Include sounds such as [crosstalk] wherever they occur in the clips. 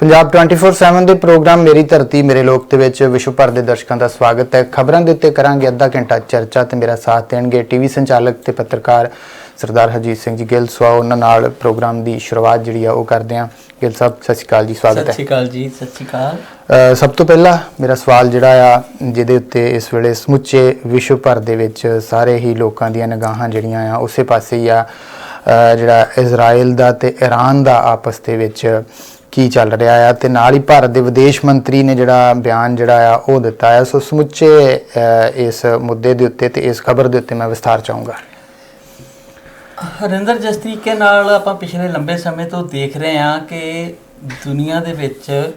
ਪੰਜਾਬ 24/7 ਦੇ ਪ੍ਰੋਗਰਾਮ ਮੇਰੀ ਧਰਤੀ ਮੇਰੇ ਲੋਕ ਦੇ ਵਿੱਚ ਵਿਸ਼ਵ ਭਰ ਦੇ ਦਰਸ਼ਕਾਂ ਦਾ ਸਵਾਗਤ ਹੈ। ਖਬਰਾਂ ਦੇ ਉੱਤੇ ਕਰਾਂਗੇ ਅੱਧਾ ਘੰਟਾ ਚਰਚਾ ਤੇ ਮੇਰਾ ਸਾਥ ਦੇਣਗੇ ਟੀਵੀ ਸੰਚਾਲਕ ਤੇ ਪੱਤਰਕਾਰ ਸਰਦਾਰ ਹਰਜੀਤ ਸਿੰਘ ਜੀ ਗਿੱਲ। ਸੋ ਆਓ ਉਹਨਾਂ ਨਾਲ ਪ੍ਰੋਗਰਾਮ ਦੀ ਸ਼ੁਰੂਆਤ ਜਿਹੜੀ ਆ ਉਹ ਕਰਦੇ ਹਾਂ। ਗਿੱਲ ਸਾਹਿਬ ਸਤਿ ਸ਼੍ਰੀ ਅਕਾਲ ਜੀ ਸਵਾਗਤ ਸਤਿ ਹੈ ਸ਼੍ਰੀ ਅਕਾਲ ਜੀ ਸਤਿ ਸ਼੍ਰੀ ਅਕਾਲ। ਸਭ ਤੋਂ ਪਹਿਲਾਂ ਮੇਰਾ ਸਵਾਲ ਜਿਹੜਾ ਆ ਜਿਹਦੇ ਉੱਤੇ ਇਸ ਵੇਲੇ ਸਮੁੱਚੇ ਵਿਸ਼ਵ ਭਰ ਦੇ ਵਿੱਚ ਸਾਰੇ ਹੀ ਲੋਕਾਂ ਦੀਆਂ ਨਿਗਾਹਾਂ ਜਿਹੜੀਆਂ ਆ ਉਸੇ ਪਾਸੇ ਹੀ ਆ। ਜਿਹੜਾ ਇਜ਼ਰਾਈਲ ਦਾ ਤੇ ਈਰਾਨ ਦਾ ਆਪਸ ਦੇ ਵਿੱਚ ਕੀ ਚੱਲ ਰਿਹਾ ਆ ਤੇ ਨਾਲ ਹੀ ਭਾਰਤ ਦੇ ਵਿਦੇਸ਼ ਮੰਤਰੀ ਨੇ ਜਿਹੜਾ ਬਿਆਨ ਜਿਹੜਾ ਆ ਉਹ ਦਿੱਤਾ ਆ। ਸੋ ਸਮੁੱਚੇ ਇਸ ਮੁੱਦੇ ਦੇ ਉੱਤੇ ਤੇ ਇਸ ਖਬਰ ਦੇ ਉੱਤੇ ਮੈਂ ਵਿਸਥਾਰ ਚਾਹੂੰਗਾ। ਹਰਿੰਦਰ, ਜਿਸ ਤਰੀਕੇ ਨਾਲ ਆਪਾਂ ਪਿਛਲੇ ਲੰਬੇ ਸਮੇਂ ਤੋਂ ਦੇਖ ਰਹੇ ਹਾਂ ਕਿ ਦੁਨੀਆ ਦੇ ਵਿੱਚ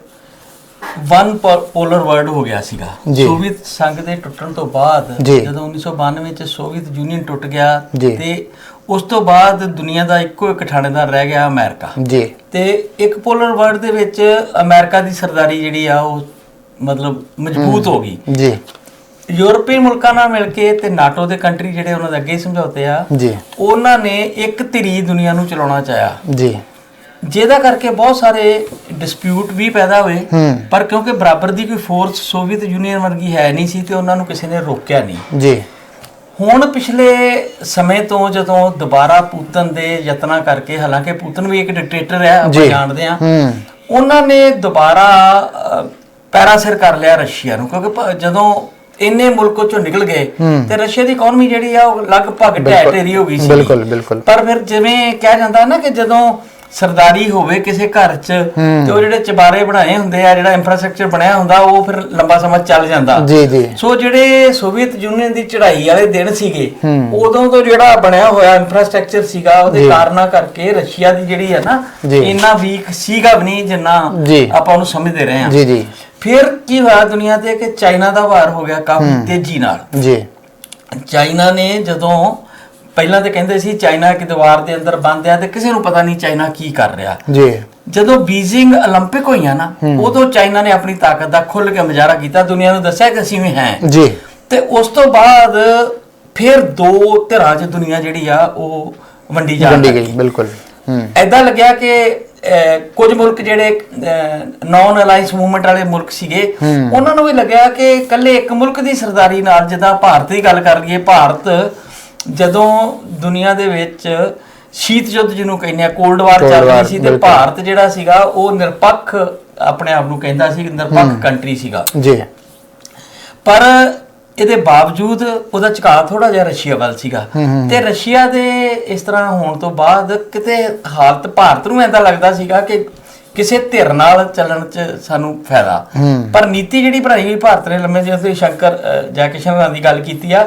ਵਨ ਪੋਲਰ ਵਰਲਡ ਹੋ ਗਿਆ ਸੀਗਾ। ਸੋਵੀਅਤ ਸੰਘ ਦੇ ਟੁੱਟਣ ਤੋਂ ਬਾਅਦ। ਜਦੋਂ 1992 ਚ ਸੋਵੀਅਤ ਯੂਨੀਅਨ ਟੁੱਟ ਗਿਆ। ਤੇ ਉਸ ਤੋਂ ਬਾਅਦ ਦੁਨੀਆ ਦਾ ਇੱਕੋ ਇੱਕ ਠਾਣੇਦਾਰ ਰਹਿ ਗਿਆ ਅਮਰੀਕਾ। ਜੀ। ਤੇ ਇੱਕ ਪੋਲਰ ਵਰਲਡ ਦੇ ਵਿੱਚ ਅਮਰੀਕਾ ਦੀ ਸਰਦਾਰੀ ਜਿਹੜੀ ਆ ਉਹ ਮਤਲਬ ਮਜ਼ਬੂਤ ਹੋ। ਗਈ। ਜੀ। ਯੂਰਪੀ ਮੁਲਕਾਂ ਨਾਲ ਮਿਲ ਕੇ ਤੇ ਨਾਟੋ ਦੇ ਕੰਟਰੀ ਜਿਹੜੇ ਉਹਨਾਂ ਦੇ ਅੱਗੇ ਸਮਝੌਤੇ ਆ ਜੀ। ਉਹਨਾਂ ਨੇ ਇੱਕ ਧਿਰੀ ਦੁਨੀਆ ਨੂੰ ਚਲਾਉਣਾ ਚਾਹਿਆ। ਜੀ। ਜਿਹਦਾ ਕਰਕੇ ਬਹੁਤ ਸਾਰੇ ਡਿਸਪਿਊਟ ਵੀ ਪੈਦਾ ਹੋਏ ਪਰ ਕਿਉਂਕਿ ਬਰਾਬਰ ਦੀ ਕੋਈ ਫੋਰਸ ਸੋਵੀਅਤ ਯੂਨੀਅਨ ਵਰਗੀ ਹੈ ਨਹੀਂ ਸੀ ਤੇ ਉਹਨਾਂ ਨੂੰ ਕਿਸੇ ਨੇ ਰੋਕਿਆ ਨਹੀਂ। ਜੀ। ਹੁਣ ਪਿਛਲੇ ਸਮੇਂ ਤੋਂ ਜਦੋਂ ਦੁਬਾਰਾ ਪੂਤਨ ਦੇ ਯਤਨਾਂ ਕਰਕੇ ਹਾਲਾਂਕਿ ਪੂਤਨ ਵੀ ਇੱਕ ਡਿਕਟੇਟਰ ਹੈ ਆਪਾਂ। ਜਾਣਦੇ ਹਾਂ। ਹੂੰ। ਉਹਨਾਂ ਨੇ ਦੁਬਾਰਾ ਪੈਰਾਸਿਰ ਕਰ ਲਿਆ ਰਸ਼ੀਆ ਨੂੰ ਕਿਉਂਕਿ ਜਦੋਂ ਇੰਨੇ ਮੁਲਕ ਚੋਂ ਨਿਕਲ ਗਏ। ਤੇ ਰਸ਼ੀਆ ਦੀ ਇਕਨੋਮੀ ਜਿਹੜੀ ਆ ਉਹ ਲਗਭਗ ਢਹਿ ਢੇਰੀ ਹੋ ਗਈ ਸੀ। ਬਿਲਕੁਲ ਬਿਲਕੁਲ। ਪਰ ਫਿਰ ਜਿਵੇਂ ਕਿਹਾ ਜਾਂਦਾ ਨਾ ਕਿ ਜਦੋਂ ਸਰਦਾਰੀ ਹੋਵੇ ਕਿਸੇ ਘਰ 'ਚ ਤੇ ਉਹ ਜਿਹੜੇ ਚਬਾਰੇ ਬਣਾਏ ਹੁੰਦੇ ਆ ਜਿਹੜਾ ਇਨਫਰਾਸਟ੍ਰਕਚਰ ਬਣਿਆ ਹੁੰਦਾ ਉਹ ਫਿਰ ਲੰਬਾ ਸਮਾਂ ਚੱਲ ਜਾਂਦਾ। ਜੀ ਜੀ। ਸੋ ਜਿਹੜੇ ਸੋਵੀਅਤ ਯੂਨੀਅਨ ਦੀ ਚੜ੍ਹਾਈ ਵਾਲੇ ਦਿਨ ਸੀਗੇ ਉਦੋਂ ਤੋਂ ਜਿਹੜਾ ਬਣਿਆ ਹੋਇਆ ਇਨਫਰਾਸਟ੍ਰਕਚਰ ਸੀਗਾ ਉਹਦੇ ਕਾਰਨਾਂ ਕਰਕੇ ਰਸ਼ੀਆ ਦੀ ਜਿਹੜੀ ਹੈ ਨਾ। ਇੰਨਾ ਵੀਕ ਸੀਗਾ ਵੀ ਨਹੀਂ ਜਿੰਨਾ। ਆਪਾਂ ਉਹਨੂੰ ਸਮਝਦੇ ਰਹੇ ਹਾਂ। ਜੀ ਜੀ। ਫਿਰ ਕੀ ਹੋਇਆ ਦੁਨੀਆ ਤੇ? ਕਿ ਚਾਈਨਾ ਦਾ ਵਾਰ ਹੋ ਗਿਆ ਕਾਫੀ ਤੇਜ਼ੀ ਨਾਲ। ਜੀ। ਚਾਈਨਾ ਨੇ ਜਦੋਂ ਪਹਿਲਾਂ ਤੇ ਕਹਿੰਦੇ ਸੀ ਚਾਈਨਾ ਇੱਕ ਦੀਵਾਰ ਦੇ ਅੰਦਰ ਬੰਦ ਆ ਤੇ ਕਿਸੇ ਨੂੰ ਪਤਾ ਨਹੀਂ ਚਾਈਨਾ ਕੀ ਕਰ ਰਿਹਾ ਜੀ ਜਦੋਂ ਬੀਜ਼ਿੰਗ 올림픽 ਹੋਈਆਂ ਨਾ ਉਦੋਂ ਚਾਈਨਾ ਨੇ ਆਪਣੀ ਤਾਕਤ ਦਾ ਖੁੱਲ ਕੇ ਮੁਜ਼ਾਹਰਾ ਕੀਤਾ ਦੁਨੀਆ ਨੂੰ ਦੱਸਿਆ ਕਿ ਅਸੀਂ ਵੀ ਹਾਂ ਜੀ ਤੇ ਉਸ ਤੋਂ ਬਾਅਦ ਫਿਰ ਦੋ ਧਿਰਾਂ 'ਚ ਦੁਨੀਆ ਜਿਹੜੀ ਆ ਉਹ ਵੰਡੀ ਜਾ ਵੰਡੀ ਗਈ ਬਿਲਕੁਲ ਹੂੰ ਐਦਾਂ ਲੱਗਿਆ ਕਿ ਅਹ, ਕੁਝ ਮੁਲਕ ਜਿਹੜੇ ਨਾਨ ਅਲਾਈਅੰਸ ਮੂਵਮੈਂਟ ਵਾਲੇ ਮੁਲਕ ਸੀਗੇ ਉਹਨਾਂ ਨੂੰ ਵੀ ਲੱਗਿਆ ਕਿ ਇਕੱਲੇ ਇੱਕ ਮੁਲਕ ਦੀ ਸਰਦਾਰੀ ਨਾਲ ਜਿੱਦਾਂ ਭਾਰਤ ਦੀ ਗੱਲ ਕਰ ਲਈਏ ਭਾਰਤ ਜਦੋਂ ਦੁਨੀਆ ਦੇ ਵਿੱਚ ਸ਼ੀਤ ਯੁੱਧ ਜਿਹਨੂੰ ਕਹਿੰਦੇ ਆ ਕੋਲਡ ਵਾਰ ਚੱਲ ਰਹੀ ਸੀ ਤੇ। ਭਾਰਤ ਜਿਹੜਾ ਸੀਗਾ ਉਹ ਨਿਰਪੱਖ ਆਪਣੇ ਆਪ ਨੂੰ ਕਹਿੰਦਾ ਸੀ ਨਿਰਪੱਖ ਕੰਟਰੀ ਸੀਗਾ। ਜੀ। ਪਰ ਇਹਦੇ ਬਾਵਜੂਦ ਉਹਦਾ ਝੁਕਾਅ ਥੋੜਾ ਜਿਹਾ ਰਸ਼ੀਆ ਵੱਲ ਸੀਗਾ। ਤੇ ਰਸ਼ੀਆ ਦੇ ਇਸ ਤਰ੍ਹਾਂ ਹੋਣ ਤੋਂ ਬਾਅਦ ਕਿਤੇ ਹਾਲਤ ਭਾਰਤ ਨੂੰ ਐਂਦਾ ਲੱਗਦਾ ਸੀਗਾ ਕਿ ਕਿਸੇ ਧਿਰ ਨਾਲ ਚੱਲਣ 'ਚ ਸਾਨੂੰ ਫਾਇਦਾ। ਪਰ ਨੀਤੀ ਜਿਹੜੀ ਬਣਾਈ ਹੋਈ ਭਾਰਤ ਨੇ ਲੰਮੇ ਜਿਹੇ ਸ਼ੰਕਰ ਅ, ਜੈ ਕਿਸ਼ਨ ਰਾਂ ਦੀ ਗੱਲ ਕੀਤੀ ਆ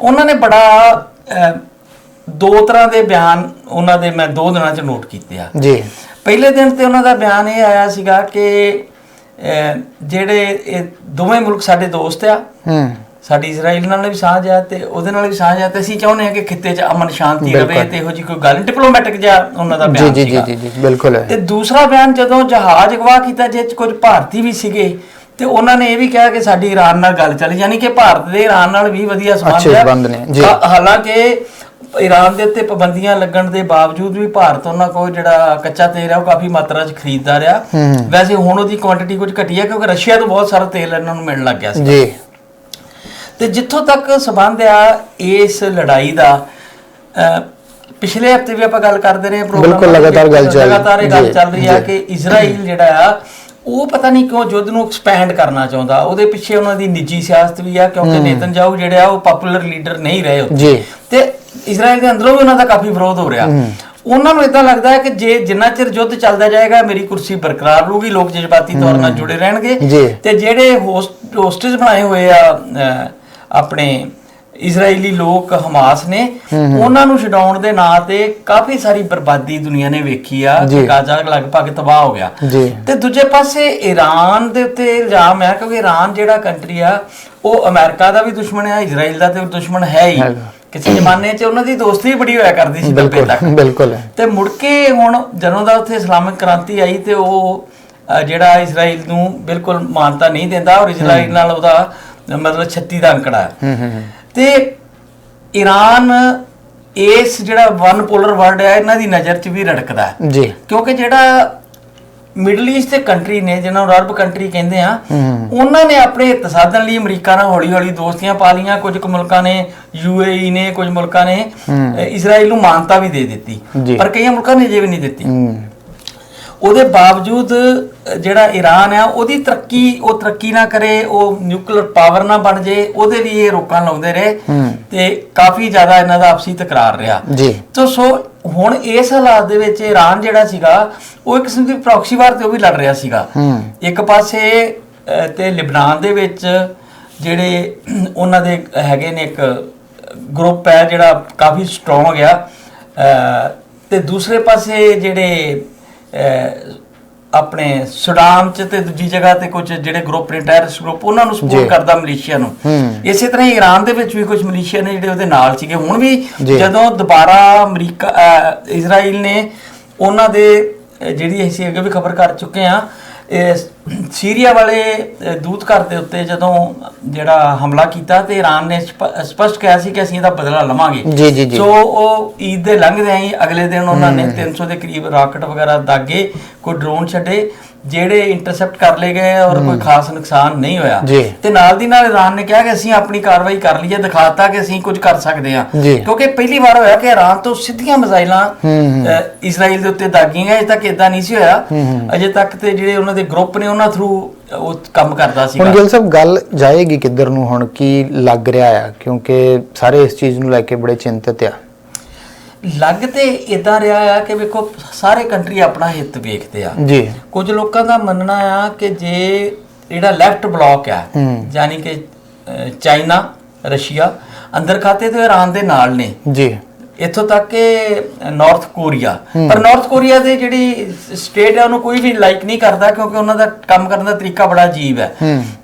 ਉਹਨਾਂ ਨੇ ਬੜਾ ਦੋ ਤਰ੍ਹਾਂ ਦੇ ਬਿਆਨ ਉਹਨਾਂ ਦੇ ਮੈਂ ਦੋ ਦਿਨਾਂ 'ਚ ਨੋਟ ਕੀਤੇ ਆ। ਜੀ। ਪਹਿਲੇ ਦਿਨ ਤੇ ਉਹਨਾਂ ਦਾ ਬਿਆਨ ਇਹ ਆਇਆ ਸੀਗਾ ਕਿ ਜਿਹੜੇ ਇਹ ਦੋਵੇਂ ਮੁਲਕ ਸਾਡੇ ਦੋਸਤ ਆ ਹੂੰ। ਸਾਡੀ ਇਜ਼ਰਾਈਲ ਨਾਲ ਵੀ ਸਾਂਝ ਆ ਤੇ ਉਹਦੇ ਨਾਲ ਵੀ ਸਾਂਝ ਆ ਤੇ ਅਸੀਂ ਚਾਹੁੰਦੇ ਹਾਂ ਕਿ ਖਿੱਤੇ 'ਚ ਅਮਨ ਸ਼ਾਂਤੀ ਰਵੇ ਤੇ ਇਹੋ ਜੀ ਕੋਈ ਗੱਲ ਡਿਪਲੋਮੈਟਿਕ ਜਿਹਾ ਉਹਨਾਂ ਦਾ ਬਿਆਨ ਜੀ ਜੀ ਸੀਗਾ। ਜੀ ਜੀ ਬਿਲਕੁਲ। ਹੈ ਤੇ ਦੂਸਰਾ ਬਿਆਨ ਜਦੋਂ ਜਹਾਜ਼ ਅਗਵਾ ਕੀਤਾ ਜਿਸ 'ਚ ਕੁਝ ਭਾਰਤੀ ਵੀ ਸੀਗੇ ਤੇ ਉਹਨਾਂ ਨੇ ਇਹ ਵੀ ਕਿਹਾ ਕਿ ਸਾਡੀ ਈਰਾਨ ਨਾਲ ਗੱਲ ਚੱਲੀ ਯਾਨੀ ਕਿ ਭਾਰਤ ਦੇ ਈਰਾਨ ਨਾਲ ਵੀ ਵਧੀਆ ਅੱਛੇ ਸੰਬੰਧ ਆ। ਸੰਬੰਧ ਨੇ, ਜੀ। ਹਾਂ- ਹਾਲਾਂਕਿ ਈਰਾਨ ਦੇ ਉੱਤੇ ਪਾਬੰਦੀਆਂ ਲੱਗਣ ਦੇ ਬਾਵਜੂਦ ਵੀ ਭਾਰਤ ਉਹਨਾਂ ਕੋਲ ਜਿਹੜਾ ਕੱਚਾ ਤੇਲ ਹੈ ਉਹ ਕਾਫੀ ਮਾਤਰਾ 'ਚ ਖਰੀਦਦਾ ਰਿਹਾ। ਵੈਸੇ ਹੁਣ ਉਹਦੀ ਕੁਆਂਟੀਟੀ ਕੁਝ ਘਟੀ ਹੈ ਕਿਉਂਕਿ ਰਸ਼ੀਆ ਤੋਂ ਬਹੁਤ ਸਾਰਾ ਤੇਲ ਇਹਨਾਂ ਨੂੰ ਮਿਲਣ ਲੱਗ ਗਿਆ ਸੀ। ਜੀ। ਤੇ ਜਿੱਥੋਂ ਤੱਕ ਸਬੰਧ ਆ ਇਸ ਲੜਾਈ ਦਾ ਪਿਛਲੇ ਹਫ਼ਤੇ ਵੀ ਆਪਾਂ ਗੱਲ ਕਰਦੇ ਰਹੇ ਪ੍ਰੋਗਰਾਮ ਬਿਲਕੁਲ, ਲਗਾਤਾਰ ਗੱਲ ਚੱਲ- ਲਗਾਤਾਰ ਇਹ ਗੱਲ ਜੀ, ਚੱਲ ਰਹੀ ਆ ਜੀ। ਕਿ ਇਜ਼ਰਾਈਲ ਜਿਹੜਾ ਆ ਉਹ ਪਤਾ ਨਹੀਂ ਕਿਉਂ ਯੁੱਧ ਨੂੰ ਐਕਸਪੈਂਡ ਕਰਨਾ ਚਾਹੁੰਦਾ। ਉਹਦੇ ਪਿੱਛੇ ਉਹਨਾਂ ਦੀ ਨਿੱਜੀ ਸਿਆਸਤ ਵੀ ਆ ਕਿਉਂਕਿ ਨੇਤਨਯਾਹੂ ਜਿਹੜੇ ਆ ਉਹ ਪਪੂਲਰ ਲੀਡਰ ਨਹੀਂ ਰਹੇ ਉੱਥੇ। ਜੀ। ਤੇ ਇਜ਼ਰਾਈਲ ਦੇ ਅੰਦਰੋਂ ਵੀ ਉਹਨਾਂ ਦਾ ਕਾਫੀ ਵਿਰੋਧ ਹੋ ਰਿਹਾ। ਉਹਨਾਂ ਨੂੰ ਇਦਾਂ ਲੱਗਦਾ ਹੈ ਕਿ ਜੇ ਜਿੰਨਾ ਚਿਰ ਯੁੱਧ ਚੱਲਦਾ ਜਾਏਗਾ ਮੇਰੀ ਕੁਰਸੀ ਬਰਕਰਾਰ ਰਹੂਗੀ ਲੋਕ ਜਜ਼ਬਾਤੀ ਤੌਰ ਨਾਲ ਜੁੜੇ ਰਹਿਣਗੇ। ਤੇ ਜਿਹੜੇ ਹੋਸਟ ਹੋਸਟੇਜ ਬਣਾਏ ਹੋਏ ਆ ਆਪਣੇ ਇਜ਼ਰਾਈਲੀ ਲੋਕ ਹਮਾਸ ਨੇ ਉਹਨਾਂ ਨੂੰ ਛਡਾਉਣ ਦੇ ਨਾਂ ਤੇ ਕਾਫੀ ਸਾਰੀ ਬਰਬਾਦੀ ਦੁਨੀਆ ਨੇ ਵੇਖੀ ਆ ਗਾਜ਼ਾ ਲਗਭਗ ਤਬਾਹ ਹੋ ਗਿਆ। ਤੇ ਦੂਜੇ ਪਾਸੇ ਈਰਾਨ ਦੇ ਉੱਤੇ ਇਲਜ਼ਾਮ ਹੈ ਕਿਉਂਕਿ ਈਰਾਨ ਜਿਹੜਾ ਕੰਟਰੀ ਆ ਉਹ ਅਮਰੀਕਾ ਦਾ ਵੀ ਦੁਸ਼ਮਣ ਹੈ ਇਜ਼ਰਾਈਲ ਦਾ ਤੇ ਦੁਸ਼ਮਣ ਹੈ ਹੀ। ਕਿਸੇ ਜ਼ਮਾਨੇ 'ਚ ਉਹਨਾਂ ਦੀ ਦੋਸਤੀ ਬੜੀ ਹੋਇਆ ਕਰਦੀ ਸੀ ਦੱਬੇ ਤੱਕ। ਬਿਲਕੁਲ। ਬਿਲਕੁਲ ਤੇ ਮੁੜ ਕੇ ਹੁਣ ਜਦੋਂ ਦਾ ਉੱਥੇ ਇਸਲਾਮਿਕ ਕ੍ਰਾਂਤੀ ਆਈ ਤੇ ਉਹ ਜਿਹੜਾ ਇਜ਼ਰਾਈਲ ਨੂੰ ਬਿਲਕੁਲ ਮਾਨਤਾ ਨਹੀਂ ਦਿੰਦਾ ਔਰ ਇਜ਼ਰਾਈਲ ਨਾਲ ਉਹਦਾ ਮਤਲਬ 36 ਦਾ ਅੰਕੜਾ ਹੈ। ਹੂੰ ਹੂੰ ਹੂੰ। ਤੇ ਈਰਾਨ ਇਸ ਜਿਹੜਾ ਵਨ ਪੋਲਰ ਵਰਲਡ ਹੈ ਇਹਨਾਂ ਦੀ ਨਜ਼ਰ 'ਚ ਵੀ ਰੜਕਦਾ ਹੈ। ਜੀ। ਕਿਉਂਕਿ ਜਿਹੜਾ ਮਿਡਲ ਈਸਟ ਦੇ ਕੰਟਰੀ ਨੇ ਜਿਹਨਾਂ ਨੂੰ ਅਰਬ ਕੰਟਰੀ ਕਹਿੰਦੇ ਆ ਉਹਨਾਂ ਨੇ ਆਪਣੇ ਹਿੱਤ ਸਾਧਨ ਲਈ ਅਮਰੀਕਾ ਨਾਲ ਹੌਲੀ-ਹੌਲੀ ਦੋਸਤੀਆਂ ਪਾ ਲਈਆਂ। ਕੁਝ ਕੁ ਮੁਲਕਾਂ ਨੇ ਯੂਏਈ ਨੇ ਕੁਝ ਮੁਲਕਾਂ ਨੇ ਇਜ਼ਰਾਈਲ ਨੂੰ ਮਾਨਤਾ ਵੀ ਦੇ ਦਿੱਤੀ। ਜੀ। ਪਰ ਕਈਆਂ ਮੁਲਕਾਂ ਨੇ ਅਜੇ ਵੀ ਨਹੀਂ ਦਿੱਤੀ। ਉਹਦੇ ਬਾਵਜੂਦ ਜਿਹੜਾ ਈਰਾਨ ਆ ਉਹਦੀ ਤਰੱਕੀ ਉਹ ਤਰੱਕੀ ਨਾ ਕਰੇ ਉਹ ਨਿਊਕਲੀਅਰ ਪਾਵਰ ਨਾ ਬਣ ਜੇ ਉਹਦੇ ਲਈ ਇਹ ਰੋਕਾਂ ਲਾਉਂਦੇ ਰਹੇ। ਤੇ ਕਾਫੀ ਜ਼ਿਆਦਾ ਇਹਨਾਂ ਦਾ ਆਪਸੀ ਤਕਰਾਰ ਰਿਹਾ। ਜੀ। ਤੋ ਸੋ ਹੁਣ ਇਸ ਹਾਲਾਤ ਦੇ ਵਿੱਚ ਈਰਾਨ ਜਿਹੜਾ ਸੀਗਾ ਉਹ ਇੱਕ ਕਿਸਮ ਦੀ ਪ੍ਰੋਕਸੀ ਵਾਰ ਤੇ ਉਹ ਵੀ ਲੜ ਰਿਹਾ ਸੀਗਾ। ਇੱਕ ਪਾਸੇ ਤੇ ਲਿਬਨਾਨ ਦੇ ਵਿੱਚ ਜਿਹੜੇ ਉਹਨਾਂ ਦੇ ਹੈਗੇ ਨੇ ਇੱਕ ਗਰੁੱਪ ਹੈ ਜਿਹੜਾ ਕਾਫੀ ਸਟਰੋਂਗ ਆ। ਤੇ ਦੂਸਰੇ ਪਾਸੇ ਜਿਹੜੇ ਆਪਣੇ ਸੁਡਾਨ ਚ ਤੇ ਦੂਜੀ ਜਗ੍ਹਾ ਤੇ ਕੁਝ ਜਿਹੜੇ ਗਰੁੱਪ ਨੇ ਟੈਰਰਿਸਟ ਗਰੁੱਪ ਉਹਨਾਂ ਨੂੰ। ਸਪੋਰਟ ਕਰਦਾ ਮਲੇਸ਼ੀਆ ਨੂੰ। ਇਸੇ ਤਰ੍ਹਾਂ ਈਰਾਨ ਦੇ ਵਿੱਚ ਵੀ ਕੁਝ ਮਲੇਸ਼ੀਆ ਨੇ ਜਿਹੜੇ ਉਹਦੇ ਨਾਲ ਸੀਗੇ ਹੁਣ ਵੀ। ਜਦੋਂ ਦੁਬਾਰਾ ਅਮਰੀਕਾ ਇਜ਼ਰਾਈਲ ਨੇ ਉਹਨਾਂ ਦੇ ਜਿਹੜੀ ਅਸੀਂ ਅੱਗੇ ਵੀ ਖਬਰ ਕਰ ਚੁੱਕੇ ਆ ਸੀਰੀਆ ਵਾਲੇ ਦੂਤ ਘਰ ਦੇ ਉੱਤੇ ਜਦੋਂ ਜਿਹੜਾ ਹਮਲਾ ਕੀਤਾ ਤੇ ਈਰਾਨ ਨੇ ਸਪ- ਸਪਸ਼ਟ ਕਿਹਾ ਸੀ ਕਿ ਅਸੀਂ ਇਹਦਾ ਬਦਲਾ ਲਵਾਂਗੇ। ਜੀ, ਜੀ, ਜੀ। ਸੋ ਉਹ ਈਦ ਦੇ ਲੰਘਦੇ ਹੀ ਅਗਲੇ ਦਿਨ ਉਹਨਾਂ ਨੇ 300 ਦੇ ਕਰੀਬ ਰਾਕਟ ਵਗੈਰਾ ਦਾਗੇ ਕੋਈ ਡਰੋਨ ਛੱਡੇ ਜਿਹੜੇ ਇੰਟਰਸੈਪਟ ਕਰ ਲਏ ਗਏ ਔਰ ਕੋਈ ਖਾਸ ਨੁਕਸਾਨ ਨਹੀਂ ਹੋਇਆ। ਤੇ ਨਾਲ ਦੀ ਨਾਲ ਈਰਾਨ ਨੇ ਕਿਹਾ ਕਿ ਅਸੀਂ ਆਪਣੀ ਕਾਰਵਾਈ ਕਰ ਲਈ ਹੈ ਦਿਖਾਤਾ ਕਿ ਅਸੀਂ ਕੁਝ ਕਰ ਸਕਦੇ ਹਾਂ। ਕਿਉਂਕਿ ਪਹਿਲੀ ਵਾਰ ਹੋਇਆ ਕਿ ਈਰਾਨ ਤੋਂ ਸਿੱਧੀਆਂ ਮਿਜ਼ਾਈਲਾਂ ਇਜ਼ਰਾਈਲ ਦੇ ਉੱਤੇ ਦਾਗੀਆਂ ਅਜੇ ਤੱਕ ਇਦਾਂ ਨਹੀਂ ਸੀ ਹੋਇਆ। ਅਜੇ ਤੱਕ ਤੇ ਜਿਹੜੇ ਉਹਨਾਂ ਦੇ ਗਰੁੱਪ ਨੇ ਉਹਨਾਂ ਥਰੂ ਉਹ ਕੰਮ ਕਰਦਾ ਸੀਗਾ। ਹੁਣ ਗਿਲ ਸਾਹਿਬ ਗੱਲ ਜਾਏਗੀ ਕਿੱਧਰ ਨੂੰ ਹੁਣ ਕੀ ਲੱਗ ਰਿਹਾ ਆ? ਕਿਉਂਕਿ ਸਾਰੇ ਇਸ ਚੀਜ਼ ਨੂੰ ਲੈ ਕੇ ਬੜੇ ਚਿੰਤਤ ਆ। ਲੱਗ ਤੇ ਇਦਾਂ ਰਿਹਾ ਆ ਕਿ ਵੇਖੋ ਸਾਰੇ ਕੰਟਰੀ ਆਪਣਾ ਹਿੱਤ ਵੇਖਦੇ ਆ। ਜੀ। ਕੁਝ ਲੋਕਾਂ ਦਾ ਮੰਨਣਾ ਆ ਕਿ ਜੇ ਜਿਹੜਾ ਲੈਫਟ ਬਲੌਕ ਆ। ਯਾਨੀ ਕਿ ਚਾਈਨਾ ਰਸ਼ੀਆ ਅੰਦਰ ਖਾਤੇ ਤੇ ਈਰਾਨ ਦੇ ਨਾਲ ਨੇ। ਜੀ। ਇੱਥੋਂ ਤੱਕ ਕਿ ਨਾਰਥ ਕੋਰੀਆ ਪਰ ਨਾਰਥ ਕੋਰੀਆ ਦੇ ਜਿਹੜੀ ਸਟੇਟ ਹੈ ਉਹਨੂੰ ਕੋਈ ਵੀ ਲਾਈਕ ਨਹੀਂ ਕਰਦਾ ਕਿਉਂਕਿ ਉਹਨਾਂ ਦਾ ਕੰਮ ਕਰਨ ਦਾ ਤਰੀਕਾ ਬੜਾ ਅਜੀਬ ਹੈ।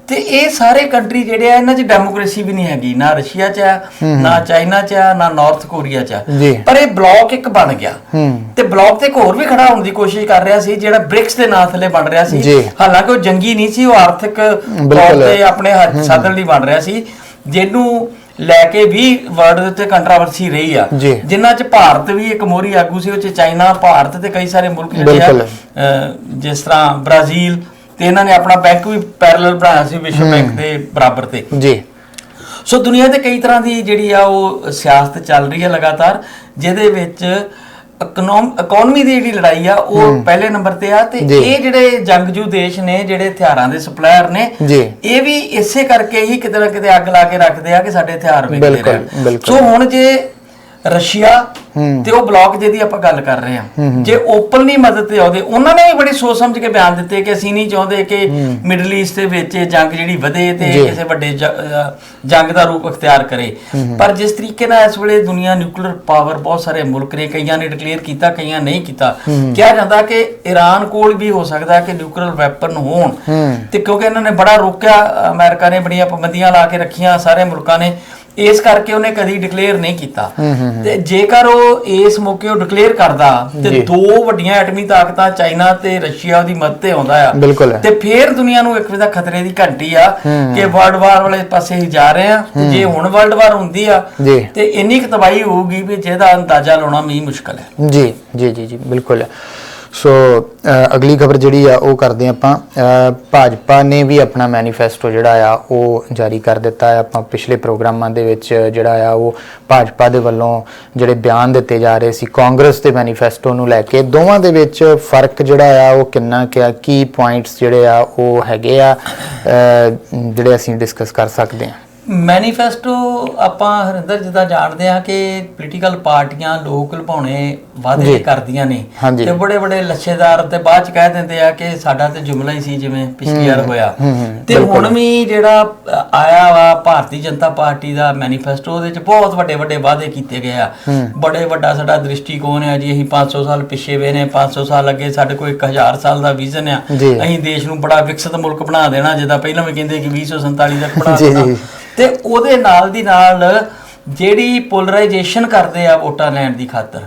ਤੇ ਇਹ ਸਾਰੇ ਕੰਟਰੀ ਜਿਹੜੇ ਆ ਇਹਨਾਂ 'ਚ ਡੈਮੋਕ੍ਰੇਸੀ ਵੀ ਨਹੀਂ ਹੈਗੀ। ਨਾ ਰਸ਼ੀਆ 'ਚ ਆ ਨਾ ਚਾਈਨਾ 'ਚ ਆ ਨਾ ਨਾਰਥ ਕੋਰੀਆ 'ਚ ਆ। ਪਰ ਇਹ ਬਲੌਕ ਇੱਕ ਬਣ ਗਿਆ। ਤੇ ਬਲੌਕ ਤੇ ਇੱਕ ਹੋਰ ਵੀ ਖੜਾ ਹੋਣ ਦੀ ਕੋਸ਼ਿਸ਼ ਕਰ ਰਿਹਾ ਸੀ ਜਿਹੜਾ ਬ੍ਰਿਕਸ ਦੇ ਨਾਂ ਥੱਲੇ ਬਣ ਰਿਹਾ ਸੀ। ਹਾਲਾਂਕਿ ਉਹ ਜੰਗੀ ਨਹੀਂ ਸੀ ਉਹ ਆਰਥਿਕ ਤੌਰ। ਤੇ ਆਪਣੇ ਹੱਥ ਸਾਧਨ ਲਈ ਬਣ ਰਿਹਾ ਸੀ। ਜਿਹਨੂੰ ਲੈ ਕੇ ਵੀ ਵਰਲਡ ਦੇ ਉੱਤੇ ਕੰਟਰੋਵਰਸੀ ਰਹੀ ਆ ਜੀ। ਜਿਨ੍ਹਾਂ 'ਚ ਭਾਰਤ ਵੀ ਇੱਕ ਮੋਹਰੀ ਆਗੂ ਸੀ ਉਹ 'ਚ ਚਾਈਨਾ ਭਾਰਤ ਤੇ ਕਈ ਸਾਰੇ ਮੁਲਕ ਜਿਹੜੇ ਆ ਬਿਲਕੁਲ। ਅਹ, ਜਿਸ ਤਰ੍ਹਾਂ ਬ੍ਰਾਜ਼ੀਲ ਤੇ ਇਹਨਾਂ ਨੇ ਆਪਣਾ ਬੈਂਕ ਵੀ ਪੈਰਲਲ ਬਣਾਇਆ ਸੀ ਵਿਸ਼ਵ ਬੈਂਕ ਦੇ ਬਰਾਬਰ ਤੇ ਜੀ ਸੋ ਦੁਨੀਆ ਤੇ ਕਈ ਤਰ੍ਹਾਂ ਦੀ ਜਿਹੜੀ ਆ ਉਹ ਸਿਆਸਤ ਚੱਲ ਰਹੀ ਹੈ ਲਗਾਤਾਰ ਜਿਹਦੇ ਵਿੱਚ ਇਕਨੋਮੀ ਦੀ ਜਿਹੜੀ ਲੜਾਈ ਆ ਉਹ ਪਹਿਲੇ ਨੰਬਰ ਤੇ ਆ ਤੇ। ਇਹ ਜਿਹੜੇ ਜੰਗਜੂ ਦੇਸ਼ ਨੇ ਜਿਹੜੇ ਹਥਿਆਰਾਂ ਦੇ ਸਪਲਾਇਰ ਨੇ। ਇਹ ਵੀ ਇਸੇ ਕਰਕੇ ਹੀ ਕਿਤੇ ਨਾ ਕਿਤੇ ਅੱਗ ਲਾ ਕੇ ਰੱਖਦੇ ਆ ਕਿ ਸਾਡੇ ਹਥਿਆਰ ਬਿਲਕੁਲ, ਰਹਿਣ। ਸੋ ਹੁਣ ਜੇ ਰਸ਼ੀਆ। ਤੇ ਉਹ ਬਲੌਕ ਜਿਹਦੀ ਆਪਾਂ ਗੱਲ ਕਰ ਰਹੇ ਹਾਂ। ਜੇ ਓਪਨਲੀ ਮਦਦ ਤੇ ਆਉਂਦੇ ਉਹਨਾਂ ਨੇ ਵੀ ਬੜੀ ਸੋਚ ਸਮਝ ਕੇ ਬਿਆਨ ਦਿੱਤੇ ਕਿ ਅਸੀਂ ਨਹੀਂ ਚਾਹੁੰਦੇ ਕਿ ਮਿਡਲ ਈਸਟ ਦੇ ਵਿੱਚ ਜੰਗ ਜਿਹੜੀ ਵਧੇ ਤੇ। ਕਿਸੇ ਵੱਡੇ ਜੰਗ ਦਾ ਰੂਪ ਅਖਤਿਆਰ ਕਰੇ। ਪਰ ਜਿਸ ਤਰੀਕੇ ਨਾਲ ਇਸ ਵੇਲੇ ਦੁਨੀਆ ਨਿਊਕਲੀਅਰ ਪਾਵਰ ਬਹੁਤ ਸਾਰੇ ਮੁਲਕ ਨੇ ਕਈਆਂ ਨੇ ਡਿਕਲੇਅਰ ਕੀਤਾ ਕਈਆਂ ਨਹੀਂ ਕੀਤਾ। ਕਿਹਾ ਜਾਂਦਾ ਕਿ ਈਰਾਨ ਕੋਲ ਵੀ ਹੋ ਸਕਦਾ ਕਿ ਨਿਊਕਲੀਅਰ ਵੈਪਨ ਹੋਣ। ਤੇ ਕਿਉਂਕਿ ਇਹਨਾਂ ਨੇ ਬੜਾ ਰੋਕਿਆ ਅਮਰੀਕਾ ਨੇ ਬੜੀਆਂ ਪਾਬੰਦੀਆਂ ਲਾ ਕੇ ਰੱਖੀਆਂ ਸਾਰੇ ਮੁਲਕਾਂ ਨੇ। ਇਸ ਕਰਕੇ ਉਹਨੇ ਕਦੀ ਡਿਕਲੇਅਰ ਨਹੀਂ ਕੀਤਾ। ਤੇ ਜੇਕਰ ਉਹ ਇਸ ਮੌਕੇ ਉਹ ਡਿਕਲੇਅਰ ਕਰਦਾ ਤੇ। ਦੋ ਵੱਡੀਆਂ ਐਟਮੀ ਤਾਕਤਾਂ ਚਾਈਨਾ ਤੇ ਰਸ਼ੀਆ ਉਹਦੀ ਮਦਦ ਤੇ ਆਉਂਦਾ ਆ। ਤੇ ਫੇਰ ਦੁਨੀਆ ਨੂੰ ਇੱਕ ਵਿਦਾ ਖਤਰੇ ਦੀ ਘੰਟੀ ਆ ਕਿ ਵਰਲਡ ਵਾਰ ਵਾਲੇ ਪਾਸੇ ਹੀ ਜਾ ਰਹੇ ਆ। ਤੇ ਜੇ ਹੁਣ ਵਰਲਡ ਵਾਰ ਹੁੰਦੀ ਆ ਤੇ ਇੰਨੀ ਕੁ ਤਬਾਹੀ ਹੋਊਗੀ ਵੀ ਜਿਹਦਾ ਅੰਦਾਜ਼ਾ ਲਾਉਣਾ ਵੀ ਮੁਸ਼ਕਲ ਹੈ। ਜੀ ਜੀ ਜੀ ਜੀ ਬਿਲਕੁਲ ਸੋ ਅਗਲੀ ਖਬਰ ਜਿਹੜੀ ਆ, ਉਹ ਕਰਦੇ ਆਪਾਂ ਭਾਜਪਾ ਨੇ ਵੀ ਆਪਣਾ ਮੈਨੀਫੈਸਟੋ ਜਿਹੜਾ ਆ, ਉਹ ਜਾਰੀ ਕਰ ਦਿੱਤਾ ਹੈ। ਆਪਾਂ ਪਿਛਲੇ ਪ੍ਰੋਗਰਾਮਾਂ ਦੇ ਵਿੱਚ ਜਿਹੜਾ ਆ, ਉਹ ਭਾਜਪਾ ਦੇ ਵੱਲੋਂ ਜਿਹੜੇ ਬਿਆਨ ਦਿੱਤੇ ਜਾ ਰਹੇ ਸੀ, ਕਾਂਗਰਸ ਦੇ ਮੈਨੀਫੈਸਟੋ ਨੂੰ ਲੈ ਕੇ। ਦੋਵਾਂ ਦੇ ਵਿੱਚ ਫ਼ਰਕ ਜਿਹੜਾ ਆ, ਉਹ ਕਿੰਨਾ ਕਿਆ ਕੀ ਪੁਆਇੰਟਸ ਜਿਹੜੇ ਆ, ਉਹ ਹੈਗੇ ਆ ਜਿਹੜੇ ਅਸੀਂ ਡਿਸਕਸ ਕਰ ਸਕਦੇ ਹਾਂ। ਮੈਨੀਫੈਸਟੋ ਆਪਾਂ ਹਰਿੰਦਰ ਜਿੱਦਾਂ ਜਾਣਦੇ ਆ ਕਿ ਪੋਲੀਟੀਕਲ ਪਾਰਟੀਆਂ ਲੋਕ ਲੁਭਾਉਣੇ ਵਾਅਦੇ। ਕਰਦੀਆਂ ਨੇ। ਤੇ ਬੜੇ ਬੜੇ ਲੱਛੇਦਾਰ ਤੇ ਬਾਅਦ ਚ ਕਹਿ ਦਿੰਦੇ ਆ ਕਿ ਸਾਡਾ ਤੇ ਜੁਮਲਾ ਹੀ ਸੀ ਜਿਵੇਂ ਪਿਛਲੀ ਵਾਰ ਹੋਇਆ ਤੇ ਹੁਣ ਵੀ ਜਿਹੜਾ ਆਇਆ ਵਾ ਭਾਰਤੀ ਜਨਤਾ ਪਾਰਟੀ ਦਾ ਮੈਨੀਫੈਸਟੋ ਉਹਦੇ ਚ ਬਹੁਤ ਵੱਡੇ ਵੱਡੇ ਵਾਅਦੇ ਕੀਤੇ ਗਏ ਆ ਬੜੇ ਵੱਡਾ ਸਾਡਾ ਦ੍ਰਿਸ਼ਟੀਕੋਣ ਹੈ ਜੀ ਅਸੀਂ 500 ਸਾਲ ਪਿੱਛੇ ਵੇ ਨੇ 500 ਸਾਲ ਅੱਗੇ ਸਾਡੇ ਕੋਲ 1000 ਸਾਲ ਦਾ ਵਿਜ਼ਨ ਆ। ਅਸੀਂ ਦੇਸ਼ ਨੂੰ ਬੜਾ ਵਿਕਸਿਤ ਮੁਲਕ ਬਣਾ ਦੇਣਾ ਜਿੱਦਾਂ ਪਹਿਲਾਂ ਵੀ ਕਹਿੰਦੇ ਕਿ 2047 ਤੱਕ ਬਣਾ ਦੇਣਾ। ਤੇ ਉਹਦੇ ਨਾਲ ਦੀ ਨਾਲ ਜਿਹੜੀ ਪੋਲਰਾਈਜੇਸ਼ਨ ਕਰਦੇ ਆ ਵੋਟਾਂ ਲੈਣ ਦੀ ਖਾਤਰ